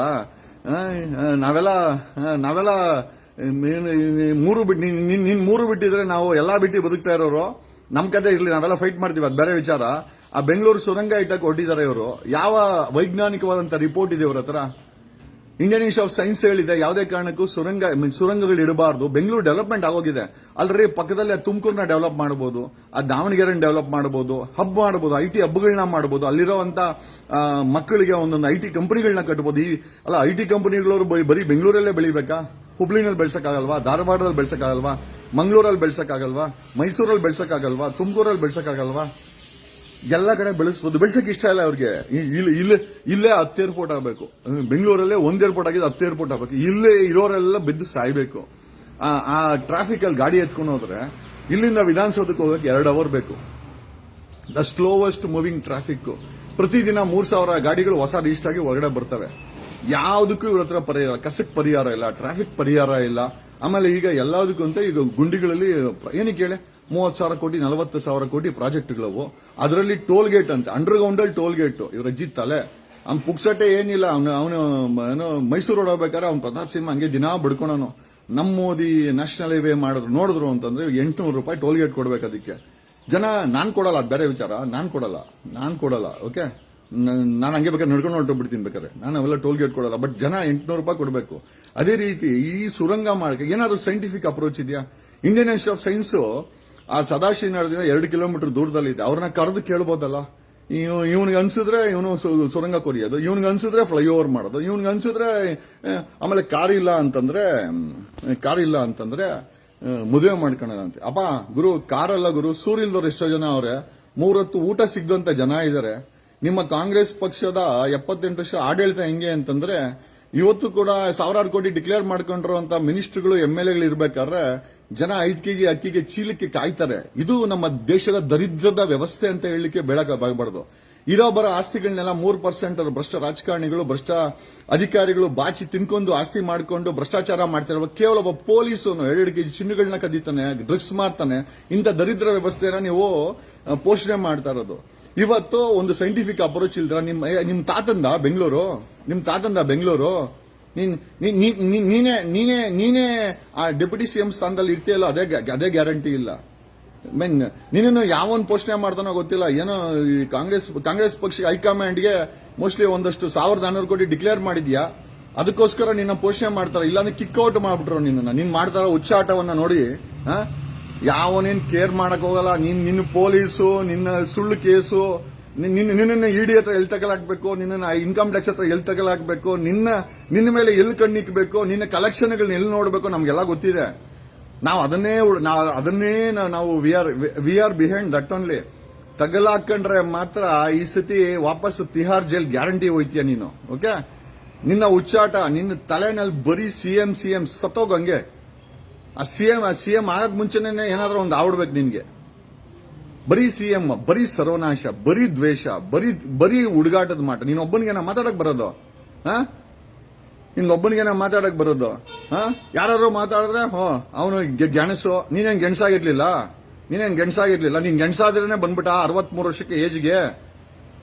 ನಾವೆಲ್ಲ ನಾವೆಲ್ಲ ಮೂರು ಬಿಟ್ಟು ನಿನ್, ನೀನ್ ನೀನ್ ಮೂರು ಬಿಟ್ಟಿದ್ರೆ ನಾವು ಎಲ್ಲಾ ಬಿಟ್ಟು ಬದುಕ್ತಾ ಇರೋರು, ನಮ್ ಕತೆ ಇರ್ಲಿ, ನಾವೆಲ್ಲ ಫೈಟ್ ಮಾಡ್ತೀವಿ, ಅದು ಬೇರೆ ವಿಚಾರ. ಆ ಬೆಂಗಳೂರು ಸುರಂಗ ಇಟ್ಟಕ್ಕೆ ಹೊರಟಿದ್ದಾರೆ ಇವರು. ಯಾವ ವೈಜ್ಞಾನಿಕವಾದಂತ ರಿಪೋರ್ಟ್ ಇದೆ ಇವರ ಹತ್ರ? ಇಂಡಿಯನ್ ಇನ್ಸ್ಟಿಟ್ಯೂಟ್ ಆಫ್ ಸೈನ್ಸ್ ಹೇಳಿದೆ, ಯಾವುದೇ ಕಾರಣಕ್ಕೂ ಸುರಂಗ ಸುರಂಗಗಳು ಇಡಬಾರ್ದು. ಬೆಂಗಳೂರು ಡೆವಲಪ್ಮೆಂಟ್ ಆಗೋಗಿದೆ. ಅಲ್ರಿ ಪಕ್ಕದಲ್ಲಿ ತುಮಕೂರ್ನ ಡೆವಲಪ್ ಮಾಡಬಹುದು ಆ ದಾವಣಗೆರೆನ ಡೆವಲಪ್ ಮಾಡಬಹುದು ಹಬ್ ಮಾಡಬಹುದು ಐ ಟಿ ಹಬ್ಗಳನ್ನ ಮಾಡಬಹುದು ಅಲ್ಲಿರುವಂತ ಮಕ್ಕಳಿಗೆ ಒಂದೊಂದು ಐ ಟಿ ಕಂಪನಿಗಳನ್ನ ಕಟ್ಟಬಹುದು ಈ, ಅಲ್ಲ ಐ ಟಿ ಕಂಪನಿಗಳವರು ಬರೀ ಬೆಂಗಳೂರಲ್ಲೇ ಬೆಳಿಬೇಕಾ? ಹುಬ್ಳಿನಲ್ಲಿ ಬೆಳ್ಸಕ್ಕಾಗಲ್ವಾ? ಧಾರವಾಡದಲ್ಲಿ ಬೆಳೆಸಕ್ಕಾಗಲ್ವಾ? ಮಂಗಳೂರಲ್ಲಿ ಬೆಳ್ಸಕ್ಕಾಗಲ್ವಾ? ಮೈಸೂರಲ್ಲಿ ಬೆಳ್ಸಕ್ಕಾಗಲ್ವಾ? ತುಮಕೂರಲ್ಲಿ ಬೆಳ್ಸಕ್ಕಾಗಲ್ವಾ? ಎಲ್ಲ ಕಡೆ ಬೆಳೆಸ್ಬೋದು. ಬೆಳೆಸಕ್ಕೆ ಇಷ್ಟ ಇಲ್ಲ ಅವ್ರಿಗೆ. ಇಲ್ಲಿ ಇಲ್ಲೇ ಇಲ್ಲೇ ಹತ್ತು ಏರ್ಪೋರ್ಟ್ ಆಗಬೇಕು. ಬೆಂಗಳೂರಲ್ಲೇ ಒಂದು ಏರ್ಪೋರ್ಟ್ ಆಗಿದೆ ಹತ್ತು ಏರ್ಪೋರ್ಟ್ ಆಗಬೇಕು. ಇಲ್ಲೇ ಇರೋರೆಲ್ಲ ಬಿದ್ದು ಸಾಯ್ಬೇಕು. ಆ ಆ ಟ್ರಾಫಿಕ್ ಅಲ್ಲಿ ಗಾಡಿ ಎತ್ಕೊಂಡು ಹೋದ್ರೆ ಇಲ್ಲಿಂದ ವಿಧಾನಸೌಧಕ್ಕೆ ಹೋಗಕ್ಕೆ ಎರಡು ಅವರ್ ಬೇಕು. ದ ಸ್ಲೋವೆಸ್ಟ್ ಮೂವಿಂಗ್ ಟ್ರಾಫಿಕ್ ಪ್ರತಿದಿನ ಮೂರ್ ಸಾವಿರ ಗಾಡಿಗಳು ಹೊಸ ರಿಜಿಸ್ಟರ್ ಆಗಿ ಒಳಗಡೆ ಬರ್ತವೆ. ಯಾವುದಕ್ಕೂ ಇವ್ರ ಹತ್ರ ಪರಿಹಾರ ಕಸಕ್ಕೆ ಪರಿಹಾರ ಇಲ್ಲ. ಟ್ರಾಫಿಕ್ ಪರಿಹಾರ ಇಲ್ಲ. ಆಮೇಲೆ ಈಗ ಎಲ್ಲದಕ್ಕೂ ಅಂತ ಈಗ ಗುಂಡಿಗಳಲ್ಲಿ ಏನಕ್ಕೆ ಹೇಳಿ ಮೂವತ್ತು ಸಾವಿರ ಕೋಟಿ, ನಲವತ್ತು ಸಾವಿರ ಕೋಟಿ ಪ್ರಾಜೆಕ್ಟ್ಗಳವು ಅದರಲ್ಲಿ ಟೋಲ್ ಗೇಟ್ ಅಂತ ಅಂಡರ್ ಗ್ರೌಂಡ್ ಅಲ್ಲಿ ಟೋಲ್ ಗೇಟ್ ಇವ್ರ ಅಜ್ಜಿ ತಲೆ. ಅವ್ನ ಪುಕ್ಸಟ್ಟೆ ಏನಿಲ್ಲ, ಅವನು ಅವನು, ಏನು ಮೈಸೂರು ಹೋಗ್ಬೇಕಾದ್ರೆ ಅವ್ನು ಪ್ರತಾಪ್ ಸಿಂಹ ಹಂಗೆ ದಿನಾ ಬಿಡ್ಕೊಳನು. ನಮ್ಮ ಮೋದಿ ನ್ಯಾಷನಲ್ ಹೈವೇ ಮಾಡಿದ್ರು, ನೋಡಿದ್ರು ಅಂತಂದ್ರೆ ಎಂಟುನೂರು ರೂಪಾಯಿ ಟೋಲ್ ಗೇಟ್ ಕೊಡ್ಬೇಕು ಅದಕ್ಕೆ. ಜನ, ನಾನು ಕೊಡಲ್ಲ, ಅದು ಬೇರೆ ವಿಚಾರ. ನಾನು ಕೊಡಲ್ಲ ನಾನು ಕೊಡಲ್ಲ, ಓಕೆ? ನಾನು ಹಂಗೆ ಬೇಕಾದ್ರೆ ನಡ್ಕೊಂಡು ಹೊರಟೋಗ್ಬಿಡ್ತೀನಿ ಬೇಕಾದ್ರೆ. ನಾನು ಅವೆಲ್ಲ ಟೋಲ್ ಗೇಟ್ ಕೊಡಲ್ಲ, ಬಟ್ ಜನ ಎಂಟುನೂರು ರೂಪಾಯಿ ಕೊಡಬೇಕು. ಅದೇ ರೀತಿ ಈ ಸುರಂಗ ಮಾಡಕ್ಕೆ ಏನಾದರೂ ಸೈಂಟಿಫಿಕ್ ಅಪ್ರೋಚ್ ಇದೆಯಾ? ಇಂಡಿಯನ್ ಇನ್ಸ್ಟಿಟ್ಯೂಟ್ ಆಫ್ ಸೈನ್ಸ್ ಆ ಸದಾಶಿವ ನಡೆದಿಂದ ಎರಡು ಕಿಲೋಮೀಟರ್ ದೂರದಲ್ಲಿದೆ ಅವ್ರನ್ನ ಕರೆದು ಕೇಳ್ಬೋದಲ್ಲ? ಇವ್, ಇವನಿಗೆ ಅನ್ಸಿದ್ರೆ ಇವನು ಸುರಂಗ ಕೊರಿಯೋದು ಇವನಿಗೆ ಅನ್ಸಿದ್ರೆ ಫ್ಲೈಓವರ್ ಮಾಡೋದು. ಇವನಿಗೆ ಅನ್ಸಿದ್ರೆ ಆಮೇಲೆ ಕಾರ್ ಇಲ್ಲ ಅಂತಂದ್ರೆ ಕಾರ್ ಇಲ್ಲ ಅಂತಂದ್ರೆ ಮದುವೆ ಮಾಡ್ಕೊಳ್ಳೋಣ ಅಂತ. ಅಪ್ಪ ಗುರು ಕಾರಲ್ಲ ಗುರು. ಸೂರ್ಯಲ್ದವ್ರು ಎಷ್ಟೋ ಜನ ಅವ್ರೆ. ಮೂರೊತ್ತು ಊಟ ಸಿಗ್ದಂತ ಜನ ಇದ್ದಾರೆ ನಿಮ್ಮ ಕಾಂಗ್ರೆಸ್ ಪಕ್ಷದ ಎಪ್ಪತ್ತೆಂಟು ವರ್ಷ ಆಡಳಿತ ಹೆಂಗೆ ಅಂತಂದ್ರೆ, ಇವತ್ತು ಕೂಡ ಸಾವಿರಾರು ಕೋಟಿ ಡಿಕ್ಲೇರ್ ಮಾಡ್ಕೊಂಡಿರುವಂತ ಮಿನಿಸ್ಟರ್ಗಳು ಎಂ ಎಲ್ ಎಗಳು ಇರ್ಬೇಕಾದ್ರೆ ಜನ ಐದು ಕೆಜಿ ಅಕ್ಕಿಗೆ ಚೀಲಕ್ಕೆ ಕಾಯ್ತಾರೆ. ಇದು ನಮ್ಮ ದೇಶದ ದರಿದ್ರದ ವ್ಯವಸ್ಥೆ ಅಂತ ಹೇಳಲಿಕ್ಕೆ ಬೆಳಕಬಾರದು ಇರೋ ಬರೋ ಆಸ್ತಿಗಳನ್ನೆಲ್ಲ ಮೂರ್ ಪರ್ಸೆಂಟ್ ಭ್ರಷ್ಟ ರಾಜಕಾರಣಿಗಳು ಭ್ರಷ್ಟ ಅಧಿಕಾರಿಗಳು ಬಾಚಿ ತಿನ್ಕೊಂಡು ಆಸ್ತಿ ಮಾಡಿಕೊಂಡು ಭ್ರಷ್ಟಾಚಾರ ಮಾಡ್ತಾರೆ ಕೇವಲ ಒಬ್ಬ ಪೊಲೀಸನು ಎರಡು ಕೆಜಿ ಚಿನ್ನಗಳನ್ನ ಕದೀತಾನೆ ಡ್ರಗ್ಸ್ ಮಾಡ್ತಾನೆ ಇಂಥ ದರಿದ್ರ ವ್ಯವಸ್ಥೆನ ನೀವು ಪೋಷಣೆ ಮಾಡ್ತಾ ಇರೋದು. ಇವತ್ತು ಒಂದು ಸೈಂಟಿಫಿಕ್ ಅಪ್ರೋಚ್ ಇಲ್ದ್ರ ನಿಮ್ ಏ, ನಿಮ್ ತಾತಂದ ಬೆಂಗಳೂರು? ನಿಮ್ ತಾತಂದ ಬೆಂಗಳೂರು? ನೀನ್, ನೀನೇ ನೀನೇ ನೀನೇ ಆ ಡೆಪ್ಯೂಟಿ ಸಿಎಂ ಸ್ಥಾನದಲ್ಲಿ ಇರ್ತೀಯಲ್ಲ, ಅದೇ ಅದೇ ಗ್ಯಾರಂಟಿ ಇಲ್ಲ. ಮೀನ್ ನೀನೇನು ಯಾವನ್ ಪೋಷಣೆ ಮಾಡ್ತಾನೋ ಗೊತ್ತಿಲ್ಲ. ಏನೋ ಈ ಕಾಂಗ್ರೆಸ್ ಕಾಂಗ್ರೆಸ್ ಪಕ್ಷ ಹೈಕಮಾಂಡ್ಗೆ ಮೋಸ್ಟ್ಲಿ ಒಂದಷ್ಟು ಸಾವಿರದ ನಾನ್ನೂರು ಕೋಟಿ ಡಿಕ್ಲೇರ್ ಮಾಡಿದ್ಯಾ? ಅದಕ್ಕೋಸ್ಕರ ನಿನ್ನ ಪೋಷಣೆ ಮಾಡ್ತಾರೆ. ಇಲ್ಲಾಂದ್ರೆ ಕಿಕ್ಔಟ್ ಮಾಡ್ಬಿಟ್ರು ನಿನ್ನ ನೀನ್ ಮಾಡ್ತಾರ ಉಚ್ಚಾಟವನ್ನ ನೋಡಿ? ಯಾವನೇನ್ ಕೇರ್ ಮಾಡಕ್ ಹೋಗಲ್ಲ. ನಿನ್ನ ನಿನ್ನ ಪೊಲೀಸು, ನಿನ್ನ ಸುಳ್ಳು ಕೇಸು ನಿನ್ನ ಇಡಿ ಹತ್ರ ಎಲ್ಲಿ ತಗಲಾಕ್ಬೇಕು ನಿನ್ನ ಇನ್ಕಮ್ ಟ್ಯಾಕ್ಸ್ ಹತ್ರ ಎಲ್ಲಿ ತಗಲಾಕ್ಬೇಕು, ನಿನ್ನ ನಿನ್ನ ಮೇಲೆ ಎಲ್ಲಿ ಕಣ್ಣಿಕ್ಬೇಕು, ನಿನ್ನ ಕಲೆಕ್ಷನ್ಗಳನ್ನ ಎಲ್ಲಿ ನೋಡ್ಬೇಕು ನಮ್ಗೆಲ್ಲ ಗೊತ್ತಿದೆ. ನಾವು ಅದನ್ನೇ ನಾವು ಅದನ್ನೇ ನಾವು we are we are behind that only ತಗಲಾಕೊಂಡ್ರೆ ಮಾತ್ರ ಈ ಸತಿ ವಾಪಸ್ ತಿಹಾರ್ ಜೈಲ್ ಗ್ಯಾರಂಟಿ ಹೋಯ್ತೀಯ ನೀನು ಓಕೆ ನಿನ್ನ ಉಚ್ಚಾಟ ನಿನ್ನ ತಲೆನಲ್ಲಿ ಬರೀ ಸಿ ಎಂ ಸಿ ಎಂ ಸತ್ತೋಗಂಗೆ. ಆ ಸಿ ಎಂ ಆ ಸಿ ಎಂ ಆಗಕ್ ಮುಂಚೆನೆ ಏನಾದ್ರೂ ಒಂದು ಆವಿಡ್ಬೇಕು ನಿನ್ಗೆ. ಬರೀ ಸಿ ಎಂ ಬರೀ ಸರ್ವನಾಶ ಬರೀ ದ್ವೇಷ, ಬರೀ ಬರೀ ಹುಡುಗಾಟದ ಮಾಟ ನೀನ್ ಒಬ್ಬನಿಗೆ ನಾ ಮಾತಾಡಕ್ ಬರೋದು? ಹಾ? ನಿನ್ಗೊಬ್ಬನಿಗೆ ನಾ ಮಾತಾಡಕ್ ಬರೋದು? ಹಾ? ಯಾರಾದ್ರೂ ಮಾತಾಡಿದ್ರೆ, ಹೋ, ಅವನು ಗೆಣಸು. ನೀನೇನ್ ಗೆಣಸಾಗಿರ್ಲಿಲ್ಲ? ನೀನೇನ್ ಗೆಣಸಾಗಿರ್ಲಿಲ್ಲ? ನೀನ್ ಗೆಣಸಾದ್ರೇನೆ ಬಂದ್ಬಿಟ್ಟ ಅರವತ್ಮೂರು ವರ್ಷಕ್ಕೆ ಏಜ್ಗೆ?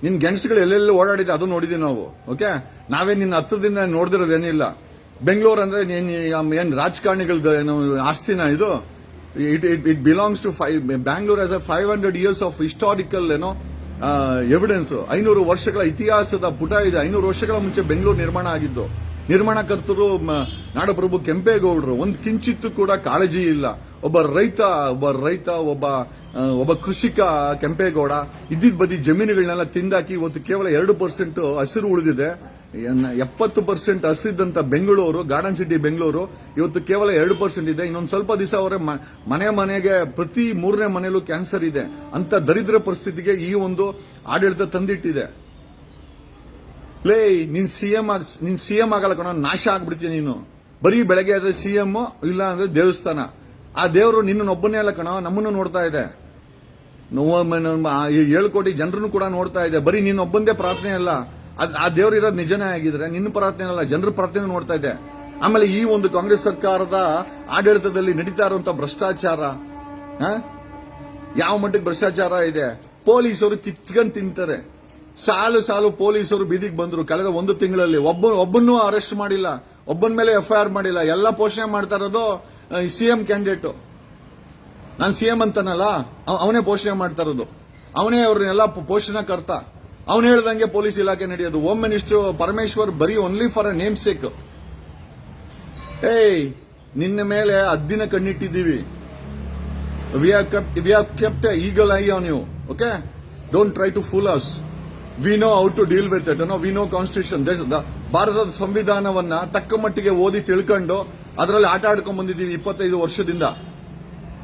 ನಿನ್ ಗೆಣಸುಗಳು ಎಲ್ಲೆಲ್ಲಿ ಓಡಾಡಿದೆ ಅದು ನೋಡಿದೀವಿ ನಾವು, ಓಕೆ? ನಾವೇ ನಿನ್ನ ಹತ್ರದಿಂದ ನೋಡಿದಿರೋದೇನಿಲ್ಲ. ಬೆಂಗಳೂರು ಅಂದ್ರೆ ನೀನು ಏನು ರಾಜಕಾರಣಿಗಳದ್ದು ಏನು ಆಸ್ತಿನ ಇದು? It it, it belongs to Bangalore as as a five hundred years of historical ಏನೋ ಎವಿಡೆನ್ಸ್ ಐನೂರು ವರ್ಷಗಳ ಇತಿಹಾಸದ ಪುಟ ಇದೆ. ಐನೂರು ವರ್ಷಗಳ ಮುಂಚೆ ಬೆಂಗಳೂರು ನಿರ್ಮಾಣ ಆಗಿದ್ದು ನಿರ್ಮಾಣಕರ್ತರು ನಾಡಪ್ರಭು ಕೆಂಪೇಗೌಡರು ಒಂದು ಕಿಂಚಿತ್ತು ಕೂಡ ಕಾಳಜಿ ಇಲ್ಲ. ಒಬ್ಬ ರೈತ ಒಬ್ಬ ರೈತ ಒಬ್ಬ ಒಬ್ಬ ಕೃಷಿಕ ಕೆಂಪೇಗೌಡ ಇದ್ದಿದ್ ಬದಿ ಜಮೀನುಗಳನ್ನೆಲ್ಲ ತಿಂದಾಕಿ ಇವತ್ತು ಕೇವಲ ಎರಡು ಪರ್ಸೆಂಟ್ ಹಸಿರು ಉಳಿದಿದೆ. ಎಪ್ಪತ್ತು ಪರ್ಸೆಂಟ್ ಹಸಿದಂತ ಬೆಂಗಳೂರು ಗಾರ್ಡನ್ ಸಿಟಿ ಬೆಂಗಳೂರು, ಇವತ್ತು ಕೇವಲ ಎರಡು ಪರ್ಸೆಂಟ್ ಇದೆ. ಇನ್ನೊಂದು ಸ್ವಲ್ಪ ದಿವಸ ಅವರೇ ಮನೆ ಮನೆಗೆ ಪ್ರತಿ ಮೂರನೇ ಮನೆಯಲ್ಲೂ ಕ್ಯಾನ್ಸರ್ ಇದೆ. ಅಂತ ದರಿದ್ರ ಪರಿಸ್ಥಿತಿಗೆ ಈ ಒಂದು ಆಡಳಿತ ತಂದಿಟ್ಟಿದೆ. ಲೇ, ನೀನ್ ಸಿಎಂ ನಿನ್ ನೀನ್ ಸಿಎಂ ಆಗಲ್ಲ ಕಣ, ನಾಶ ಆಗ್ಬಿಡ್ತೀನಿ ನೀನು. ಬರೀ ಬೆಳಗ್ಗೆ ಆದ್ರೆ ಸಿಎಂ ಇಲ್ಲ ಅಂದ್ರೆ ದೇವಸ್ಥಾನ. ಆ ದೇವರು ನಿನ್ನೊಬ್ಬನೇ ಅಲ್ಲ ಕಣ, ನಮ್ಮನ್ನು ನೋಡ್ತಾ ಇದೆ. ಏಳು ಕೋಟಿ ಜನರನ್ನು ಕೂಡ ನೋಡ್ತಾ ಇದೆ. ಬರೀ ನಿನ್ನೊಬ್ಬಂದೇ ಪ್ರಾರ್ಥನೆ ಅಲ್ಲ. ಆ ದೇವ್ರು ಇರೋದು ನಿಜನೇ ಆಗಿದ್ರೆ ನಿನ್ನ ಪ್ರಾರ್ಥನೆ ಅಲ್ಲ, ಜನರ ಪ್ರಾರ್ಥನೆ ನೋಡ್ತಾ ಇದೆ ಆಮೇಲೆ ಈ ಒಂದು ಕಾಂಗ್ರೆಸ್ ಸರ್ಕಾರದ ಆಡಳಿತದಲ್ಲಿ ನಡೀತಾ ಇರುವಂತ ಭ್ರಷ್ಟಾಚಾರ? ಯಾವ ಮಟ್ಟಿಗೆ ಭ್ರಷ್ಟಾಚಾರ ಇದೆ? ಪೊಲೀಸರು ಕಿತ್ಕೊಂಡ್ ತಿಂತಾರೆ. ಸಾಲು ಸಾಲು ಪೊಲೀಸರು ಬೀದಿಗೆ ಬಂದ್ರು. ಕಳೆದ ಒಂದು ತಿಂಗಳಲ್ಲಿ ಒಬ್ಬ ಒಬ್ಬನ್ನೂ ಅರೆಸ್ಟ್ ಮಾಡಿಲ್ಲ. ಒಬ್ಬನ ಮೇಲೆ ಎಫ್ಐಆರ್ ಮಾಡಿಲ್ಲ. ಎಲ್ಲ ಪೋಷಣೆ ಮಾಡ್ತಾ ಇರೋದು ಸಿಎಂ ಕ್ಯಾಂಡಿಡೇಟ್ ನಾನು ಸಿಎಂ ಅಂತಾನಲ್ಲ, ಅವ- ಅವನೇ ಪೋಷಣೆ ಮಾಡ್ತಾ ಇರೋದು. ಅವನೇ ಅವ್ರನ್ನೆಲ್ಲ ಪೋಷಣೆ ಕರ್ತ. ಅವನು ಹೇಳ್ದಂಗೆ ಪೊಲೀಸ್ ಇಲಾಖೆ ನಡೆಯೋದು. ಹೋಮ್ ಮಿನಿಸ್ಟರ್ ಪರಮೇಶ್ವರ್ ಬರೀ only for a name sake ಏಯ್, ನಿನ್ನ ಮೇಲೆ ಹದ್ದಿನ ಕಣ್ಣಿಟ್ಟಿದ್ದೀವಿ. We have kept, we have kept a eagle eye on you, okay? Don't try to fool us. We know how to deal with it, you know, we know constitution. ದೇಶ ಭಾರತದ ಸಂವಿಧಾನವನ್ನ ತಕ್ಕ ಮಟ್ಟಿಗೆ ಓದಿ ತಿಳ್ಕೊಂಡು ಅದರಲ್ಲಿ ಆಟ ಆಡ್ಕೊಂಡ್ ಬಂದಿದ್ದೀವಿ ಇಪ್ಪತ್ತೈದು ವರ್ಷದಿಂದ.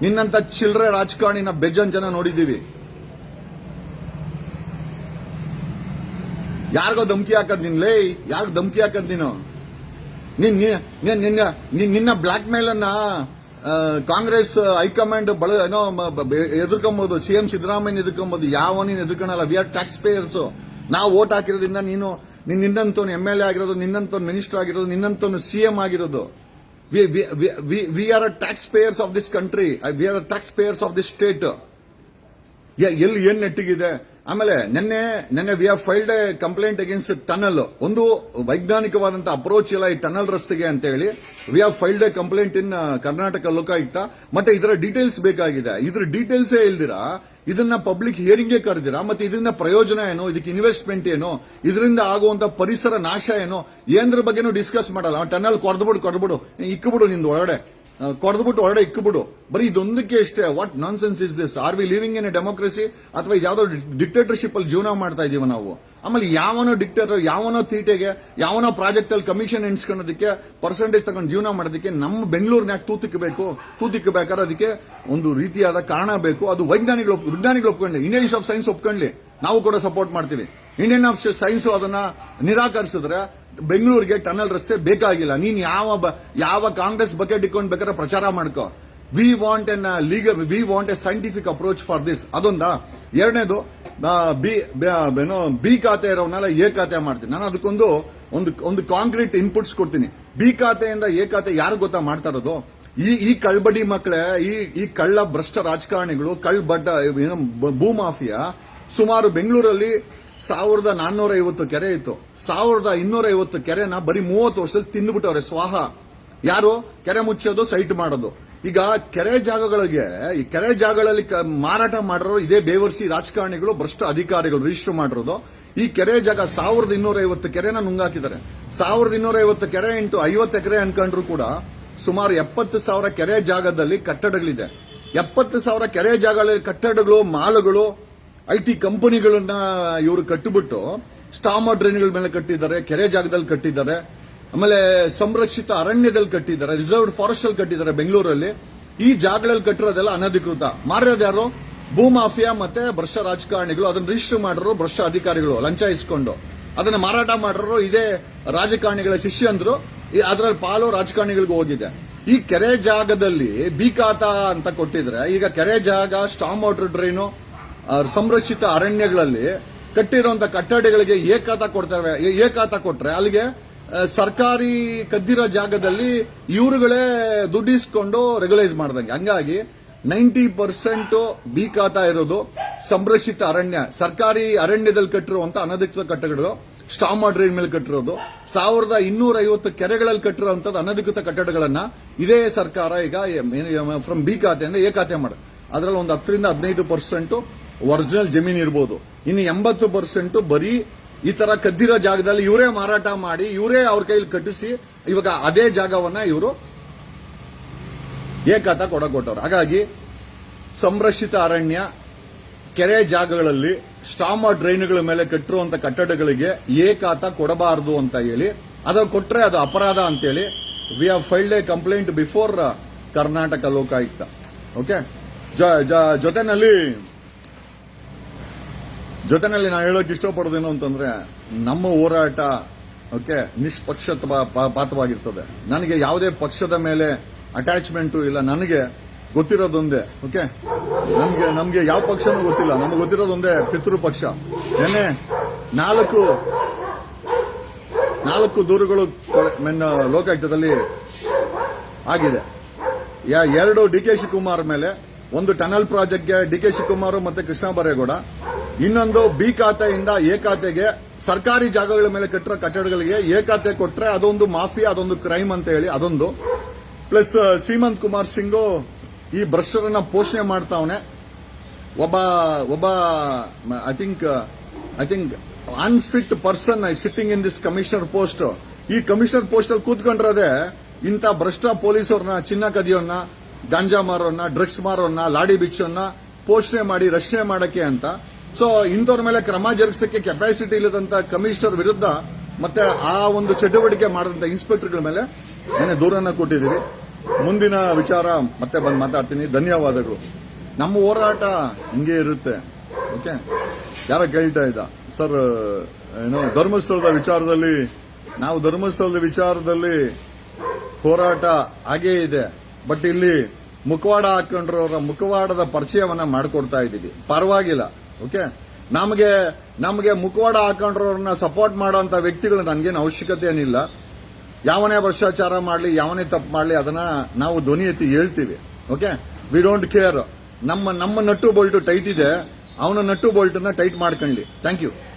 ನಿನ್ನಂತ ಚಿಲ್ಲರೆ ರಾಜಕಾರಣಿನ ಬೆಜನ್ ಜನ ನೋಡಿದ್ದೀವಿ. ಯಾರಿಗೋ ಧಮಕಿ ಹಾಕದ್ ನೀನ್, ಲೇ, ಯಾರಿಗ ಧಮಕಿ ಹಾಕದ್ ನೀನು? ನಿನ್, ನಿನ್- ನಿನ್- ನಿನ್ನ ನಿನ್- ನಿನ್ನ ಬ್ಲಾಕ್ ಮೇಲ್ ಅನ್ನ ಕಾಂಗ್ರೆಸ್ ಹೈಕಮಾಂಡ್ ಬಳ, ಏನೋ ಎದುರ್ಕೊಂಬೋದು ಸಿಎಂ ಸಿದ್ದರಾಮಯ್ಯ ಎದುರ್ಕೊಂಬೋದು ಯಾವ ನೀನು ಎದುರ್ಕೊಳಲ್ಲ. ವಿ ಆರ್ ಟ್ಯಾಕ್ಸ್ ಪೇಯರ್ಸ್ ನಾವು ವೋಟ್ ಹಾಕಿರೋದ್ರಿಂದ ನೀನು ನಿನ್ನ ನಿನ್ನಂತವನು ಎಂ ಎಲ್ ಎ ಆಗಿರೋದು, ನಿನ್ನಂತವನು ಮಿನಿಸ್ಟರ್ ಆಗಿರೋದು, ನಿನ್ನಂತವನು ಸಿಎಂ ಆಗಿರೋದು. We are a taxpayers of this country we are taxpayers of this state ಎಲ್ಲಿ ಏನ್ ನೆಟ್ಟಿಗಿದೆ? ಆಮೇಲೆ ನಿನ್ನೆ ನಿನ್ನೆ we have filed a complaint against tunnel ಒಂದು ವೈಜ್ಞಾನಿಕವಾದಂತ ಅಪ್ರೋಚ್ ಇಲ್ಲ ಈ ಟನಲ್ ರಸ್ತೆಗೆ ಅಂತ ಹೇಳಿ we have filed a complaint in Karnataka Lokayukta ಮತ್ತೆ ಇದರ ಡೀಟೇಲ್ಸ್ ಬೇಕಾಗಿದೆ. ಇದ್ರ ಡೀಟೇಲ್ಸ್ ಇಲ್ದಿರಾ ಇದನ್ನ ಪಬ್ಲಿಕ್ ಹಿಯರಿಂಗ್ಗೆ ಕರೆದಿರಾ? ಮತ್ತೆ ಇದರಿಂದ ಪ್ರಯೋಜನ ಏನು? ಇದಕ್ಕೆ ಇನ್ವೆಸ್ಟ್ಮೆಂಟ್ ಏನು? ಇದರಿಂದ ಆಗುವಂತ ಪರಿಸರ ನಾಶ ಏನು? ಏನ್ರ ಬಗ್ಗೆನೂ ಡಿಸ್ಕಸ್ ಮಾಡಲ್ಲ. ಟನಲ್ ಕೊಡ್ದ್ಬಿಡು ಕೊಡ್ಬಿಡು ಇಕ್ಕಬಿಡು ನಿಂದು ಒಳಗಡೆ. ಕೊಡ್ದ್ಬಿಟ್ಟು ಹೊರಡೆ ಇಕ್ಬಿಡು ಬರೀ ಇದೊಂದಕ್ಕೆ ಇಷ್ಟೇ what nonsense is this are we living in a democracy ಅಥವಾ ಯಾವ್ದೋ ಡಿಕ್ಟೇಟರ್ಶಿಪ್ ಅಲ್ಲಿ ಜೀವನ ಮಾಡ್ತಾ ಇದೀವಿ ನಾವು? ಆಮೇಲೆ ಯಾವನೋ ಡಿಕ್ಟೇಟರ್ ಯಾವನೋ ತೀಟೆಗೆ ಯಾವನೋ ಪ್ರಾಜೆಕ್ಟ್ ಅಲ್ಲಿ ಕಮಿಷನ್ ಎಣಿಸ್ಕೊಳ್ಳೋದಕ್ಕೆ ಪರ್ಸೆಂಟೇಜ್ ತಗೊಂಡು ಜೀವನ ಮಾಡೋದಕ್ಕೆ ನಮ್ಮ ಬೆಂಗಳೂರಿನಾಗ ತೂತಿಕ್ಕಬೇಕು ತೂತಿಕ್ಕಬೇಕಾದ್ರೆ ಅದಕ್ಕೆ ಒಂದು ರೀತಿಯಾದ ಕಾರಣ ಬೇಕು. ಅದು ವೈಜ್ಞಾನಿಗಳು ವಿಜ್ಞಾನಿಗಳು ಒಪ್ಕೊಳ್ಳಿ ಇಂಡಿಯನ್ ಆಫ್ ಸೈನ್ಸ್ ಒಪ್ಕೊಳ್ಳಿ ನಾವು ಕೂಡ ಸಪೋರ್ಟ್ ಮಾಡ್ತೀವಿ. ಇಂಡಿಯನ್ ಆಫ್ ಸೈನ್ಸ್ ಅದನ್ನ ನಿರಾಕರಿಸಿದ್ರೆ ಬೆಂಗಳೂರಿಗೆ ಟನಲ್ ರಸ್ತೆ ಬೇಕಾಗಿಲ್ಲ. ನೀನ್ ಯಾವ ಯಾವ ಕಾಂಗ್ರೆಸ್ ಬಕೆಟ್ ಇಟ್ಕೊಂಡು ಬೇಕಾದ್ರೆ ಪ್ರಚಾರ ಮಾಡ್ಕೋ. We want an legal we want a scientific approach for this ಅದೊಂದ. ಎರಡನೇದು ಬಿ ಏನೋ ಬಿ ಖಾತೆ ಇರೋವನ್ನೆಲ್ಲ ಎ ಖಾತೆ ಮಾಡ್ತೀನಿ. ನಾನು ಅದಕ್ಕೊಂದು, ಒಂದು ಒಂದು ಕಾಂಕ್ರೀಟ್ ಇನ್ಪುಟ್ಸ್ ಕೊಡ್ತೀನಿ. ಬಿ ಖಾತೆಯಿಂದ ಎ ಖಾತೆ ಯಾರು ಗೊತ್ತಾ ಮಾಡ್ತಾ ಇರೋದು? ಈ ಈ ಕಳ್ಬಡಿ ಮಕ್ಕಳೇ ಈ ಈ ಕಳ್ಳ ಭ್ರಷ್ಟ ರಾಜಕಾರಣಿಗಳು ಕಳ್ಳ ಬಡ್ಡ ಏನು ಭೂಮಾಫಿಯಾ ಸುಮಾರು ಬೆಂಗಳೂರಲ್ಲಿ ಸಾವಿರದ ನಾನ್ನೂರ ಐವತ್ತು ಕೆರೆ ಇತ್ತು. ಸಾವಿರದ ಇನ್ನೂರ ಐವತ್ತು ಕೆರೆನ ಬರೀ ಮೂವತ್ತು ವರ್ಷದಲ್ಲಿ ತಿಂದ್ಬಿಟ್ಟವ್ರೆ, ಸ್ವಾಹ. ಯಾರು? ಕೆರೆ ಮುಚ್ಚೋದು ಸೈಟ್ ಮಾಡೋದು. ಈಗ ಕೆರೆ ಜಾಗಗಳಿಗೆ, ಈ ಕೆರೆ ಜಾಗಗಳಲ್ಲಿ ಮಾರಾಟ ಮಾಡಿರೋ ಇದೇ ಬೇವರ್ಸಿ ರಾಜಕಾರಣಿಗಳು, ಭ್ರಷ್ಟ ಅಧಿಕಾರಿಗಳು ರಿಜಿಸ್ಟರ್ ಮಾಡಿರೋದು. ಈ ಕೆರೆ ಜಾಗ ಸಾವಿರದ ಇನ್ನೂರ ಐವತ್ತು ಕೆರೆನ ನುಂಗಾಕಿದ್ದಾರೆ. ಸಾವಿರದ ಇನ್ನೂರ ಐವತ್ತು ಕೆರೆ ಇಂಟು ಐವತ್ತು ಎಕರೆ ಅನ್ಕೊಂಡ್ರು ಕೂಡ ಸುಮಾರು ಎಪ್ಪತ್ತು ಸಾವಿರ ಕೆರೆ ಜಾಗದಲ್ಲಿ ಕಟ್ಟಡಗಳಿದೆ. ಎಪ್ಪತ್ತು ಸಾವಿರ ಕೆರೆ ಜಾಗಗಳಲ್ಲಿ ಕಟ್ಟಡಗಳು, ಮಾಲುಗಳು ಐ ಟಿ ಕಂಪನಿಗಳನ್ನ ಇವರು ಕಟ್ಟಿಬಿಟ್ಟು ಸ್ಟಾಮ ಡ್ರೈನ್ಗಳ ಮೇಲೆ ಕಟ್ಟಿದ್ದಾರೆ, ಕೆರೆ ಜಾಗದಲ್ಲಿ ಕಟ್ಟಿದ್ದಾರೆ, ಆಮೇಲೆ ಸಂರಕ್ಷಿತ ಅರಣ್ಯದಲ್ಲಿ ಕಟ್ಟಿದ್ದಾರೆ, ರಿಸರ್ವ್ಡ್ ಫಾರೆಸ್ಟ್ ಅಲ್ಲಿ ಕಟ್ಟಿದ್ದಾರೆ ಬೆಂಗಳೂರಲ್ಲಿ. ಈ ಜಾಗಗಳಲ್ಲಿ ಕಟ್ಟಿರೋದೆಲ್ಲ ಅನಧಿಕೃತ. ಮಾರೋದು ಯಾರು? ಭೂ ಮಾಫಿಯಾ ಮತ್ತೆ ಭ್ರಷ್ಟ ರಾಜಕಾರಣಿಗಳು. ಅದನ್ನ ರಿಜಿಸ್ಟರ್ ಮಾಡಿರೋ ಭ್ರಷ್ಟ ಅಧಿಕಾರಿಗಳು, ಲಂಚ ಇಸ್ಕೊಂಡು. ಅದನ್ನ ಮಾರಾಟ ಮಾಡಿರೋ ಇದೇ ರಾಜಕಾರಣಿಗಳ ಶಿಷ್ಯಂದ್ರು. ಅದರಲ್ಲಿ ಪಾಲು ರಾಜಕಾರಣಿಗಳಿಗೆ ಹೋಗಿದೆ. ಈ ಕೆರೆ ಜಾಗದಲ್ಲಿ ಬಿಕಾತ ಅಂತ ಕೊಟ್ಟಿದ್ರೆ, ಈಗ ಕೆರೆ ಜಾಗ ಸ್ಟಾಮ್ ವಾಟರ್ ಡ್ರೈನು ಸಂರಕ್ಷಿತ ಅರಣ್ಯಗಳಲ್ಲಿ ಕಟ್ಟಿರುವಂತಹ ಕಟ್ಟಡಗಳಿಗೆ ಏಕಾತ ಕೊಡ್ತೇವೆ, ಏ- ಏಕಾತ ಕೊಟ್ರೆ ಅಲ್ಲಿಗೆ ಸರ್ಕಾರಿ ಕದ್ದಿರೋ ಜಾಗದಲ್ಲಿ ಇವರುಗಳೇ ದುಡ್ಡಿಸ್ಕೊಂಡು ರೆಗ್ಯುಲೈಸ್ ಮಾಡ್ದಂಗೆ. ಹಂಗಾಗಿ ನೈಂಟಿ ಪರ್ಸೆಂಟ್ ಬಿ ಖಾತ ಇರೋದು ಸಂರಕ್ಷಿತ ಅರಣ್ಯ. ಸರ್ಕಾರಿ ಅರಣ್ಯದಲ್ಲಿ ಕಟ್ಟಿರುವಂತ ಅನಧಿಕೃತ ಕಟ್ಟಡಗಳು ಸ್ಟಾಮ್ ಡ್ರೈನ್ ಮೇಲೆ ಕಟ್ಟಿರೋದು, ಸಾವಿರದ ಇನ್ನೂರ ಐವತ್ತು ಕೆರೆಗಳಲ್ಲಿ ಕಟ್ಟಿರುವಂತದ್ದು ಅನಧಿಕೃತ ಕಟ್ಟಡಗಳನ್ನ ಇದೇ ಸರ್ಕಾರ ಈಗ ಫ್ರಮ್ ಬಿ ಖಾತೆಯಿಂದ ಎ ಖಾತೆ ಮಾಡ ಅದರಲ್ಲಿ ಒಂದು ಹತ್ತರಿಂದ ಹದಿನೈದು ಪರ್ಸೆಂಟ್ ಒರಿಜಿನಲ್ ಜಮೀನ್ ಇರ್ಬೋದು. ಇನ್ನು ಎಂಬತ್ತು ಪರ್ಸೆಂಟ್ ಬರೀ ಈ ತರ ಕದ್ದಿರೋ ಜಾಗದಲ್ಲಿ ಇವರೇ ಮಾರಾಟ ಮಾಡಿ, ಇವರೇ ಅವ್ರ ಕೈಲಿ ಕಟ್ಟಿಸಿ, ಇವಾಗ ಅದೇ ಜಾಗವನ್ನ ಇವರು ಏಕಾತ ಕೊಡಕೊಟ್ಟವ್ರು ಹಾಗಾಗಿ ಸಂರಕ್ಷಿತ ಅರಣ್ಯ, ಕೆರೆ ಜಾಗಗಳಲ್ಲಿ ಸ್ಟಾಮ ಡ್ರೈನ್ಗಳ ಮೇಲೆ ಕಟ್ಟಿರುವಂತ ಕಟ್ಟಡಗಳಿಗೆ ಏಕಾತ ಕೊಡಬಾರದು ಅಂತ ಹೇಳಿ ಅದ್ರ ಕೊಟ್ಟರೆ ಅದು ಅಪರಾಧ ಅಂತೇಳಿ we have filed a complaint before Karnataka Lokayukta. Okay ಜೊತೆನಲ್ಲಿ ಜೊತೆನಲ್ಲಿ ನಾ ಹೇಳೋಕೆ ಇಷ್ಟಪಡೋದೇನು ಅಂತಂದ್ರೆ, ನಮ್ಮ ಹೋರಾಟ, ಓಕೆ ನಿಷ್ಪಕ್ಷತ ಪಾತವಾಗಿರ್ತದೆ ನನಗೆ ಯಾವುದೇ ಪಕ್ಷದ ಮೇಲೆ ಅಟ್ಯಾಚ್ಮೆಂಟು ಇಲ್ಲ. ನನಗೆ ಗೊತ್ತಿರೋದೊಂದೇ, ಓಕೆ? ನಮಗೆ ನಮಗೆ ಯಾವ ಪಕ್ಷನೂ ಗೊತ್ತಿಲ್ಲ. ನಮಗೆ ಗೊತ್ತಿರೋದೊಂದೇ ಪಿತೃ ಪಕ್ಷ. ಏನೇ ನಾಲ್ಕು ನಾಲ್ಕು ದೂರುಗಳು ಲೋಕಾಯುಕ್ತದಲ್ಲಿ ಆಗಿದೆ. ಎರಡು ಡಿ ಕೆ ಶಿವಕುಮಾರ್ ಮೇಲೆ, ಒಂದು ಟನಲ್ ಪ್ರಾಜೆಕ್ಟ್ಗೆ ಡಿ ಕೆ ಶಿವಕುಮಾರ್ ಮತ್ತೆ ಕೃಷ್ಣ ಬರೇಗೌಡ ಇನ್ನೊಂದು ಬಿ ಖಾತೆಯಿಂದ ಎ ಖಾತೆಗೆ ಸರ್ಕಾರಿ ಜಾಗಗಳ ಮೇಲೆ ಕಟ್ಟಿರೋ ಕಟ್ಟಡಗಳಿಗೆ ಎ ಖಾತೆ ಕೊಟ್ರೆ ಅದೊಂದು ಮಾಫಿಯಾ, ಅದೊಂದು ಕ್ರೈಮ್ ಅಂತ ಹೇಳಿ ಅದೊಂದು. ಪ್ಲಸ್ ಸೀಮಂತ್ ಕುಮಾರ್ ಸಿಂಗು ಈ ಭ್ರಷ್ಟರನ್ನ ಪೋಷಣೆ ಮಾಡ್ತಾವನೆ. ಒಬ್ಬ ಒಬ್ಬ I think I think, unfit person I sitting in this commissioner post. ಈ ಕಮಿಷನರ್ ಪೋಸ್ಟ್ ಅಲ್ಲಿ ಕೂತ್ಕೊಂಡ್ರದೆ ಇಂಥ ಭ್ರಷ್ಟ ಪೊಲೀಸರನ್ನ ಚಿನ್ನ ಕದಿಯೋನ್ನ, ಗಾಂಜಾ ಮಾರೋನ್ನ, ಡ್ರಗ್ಸ್ ಮಾರೋನ್ನ ಲಾಡಿ ಬಿಚ್ಚೋನ್ನ ಪೋಷಣೆ ಮಾಡಿ, ರಕ್ಷಣೆ ಮಾಡಕ್ಕೆ ಅಂತ. ಸೊ ಇಂಥವ್ರ ಮೇಲೆ ಕ್ರಮ ಜರುಗಿಸಕ್ಕೆ ಕೆಪಾಸಿಟಿ ಇಲ್ಲದಂತ ಕಮಿಷನರ್ ವಿರುದ್ಧ ಮತ್ತೆ ಆ ಒಂದು ಚಟುವಟಿಕೆ ಮಾಡಿದಂತ ಇನ್ಸ್ಪೆಕ್ಟರ್ಗಳ ಮೇಲೆ ಏನೇ ದೂರನ್ನ ಕೊಟ್ಟಿದ್ದೀವಿ. ಮುಂದಿನ ವಿಚಾರ ಮತ್ತೆ ಬಂದು ಮಾತಾಡ್ತೀನಿ. ಧನ್ಯವಾದಗಳು. ನಮ್ಮ ಹೋರಾಟ ಹಿಂಗೆ ಇರುತ್ತೆ. ಓಕೆ ಯಾರ ಕೇಳ್ತಾ ಇದ್ದ? ಸರ್ ಏನು, ಧರ್ಮಸ್ಥಳದ ವಿಚಾರದಲ್ಲಿ, ನಾವು ಧರ್ಮಸ್ಥಳದ ವಿಚಾರದಲ್ಲಿ ಹೋರಾಟ ಹಾಗೇ ಇದೆ. ಬಟ್ ಇಲ್ಲಿ ಮುಖವಾಡ ಹಾಕೊಂಡ್ರವರ ಮುಖವಾಡದ ಪರಿಚಯವನ್ನ ಮಾಡಿಕೊಡ್ತಾ ಇದ್ದೀವಿ. ಪರವಾಗಿಲ್ಲ. ಓಕೆ? ನಮಗೆ ನಮಗೆ ಮುಖವಾಡ ಹಾಕೊಂಡ್ರವ್ರನ್ನ ಸಪೋರ್ಟ್ ಮಾಡೋಂಥ ವ್ಯಕ್ತಿಗಳು ನನಗೇನು ಅವಶ್ಯಕತೆ ಏನಿಲ್ಲ. ಯಾವನೇ ಭ್ರಷ್ಟಾಚಾರ ಮಾಡಲಿ, ಯಾವನೇ ತಪ್ಪು ಮಾಡಲಿ, ಅದನ್ನ ನಾವು ಧ್ವನಿ ಎತ್ತಿ ಹೇಳ್ತೀವಿ. ಓಕೆ? ವಿ ಡೋಂಟ್ ಕೇರ್ ನಮ್ಮ ನಮ್ಮ ನಟ್ಟು ಬೋಲ್ಟು ಟೈಟ್ ಇದೆ. ಅವನ ನಟ್ಟು ಬೋಲ್ಟನ್ನ ಟೈಟ್ ಮಾಡ್ಕೊಳ್ಳಿ. Thank you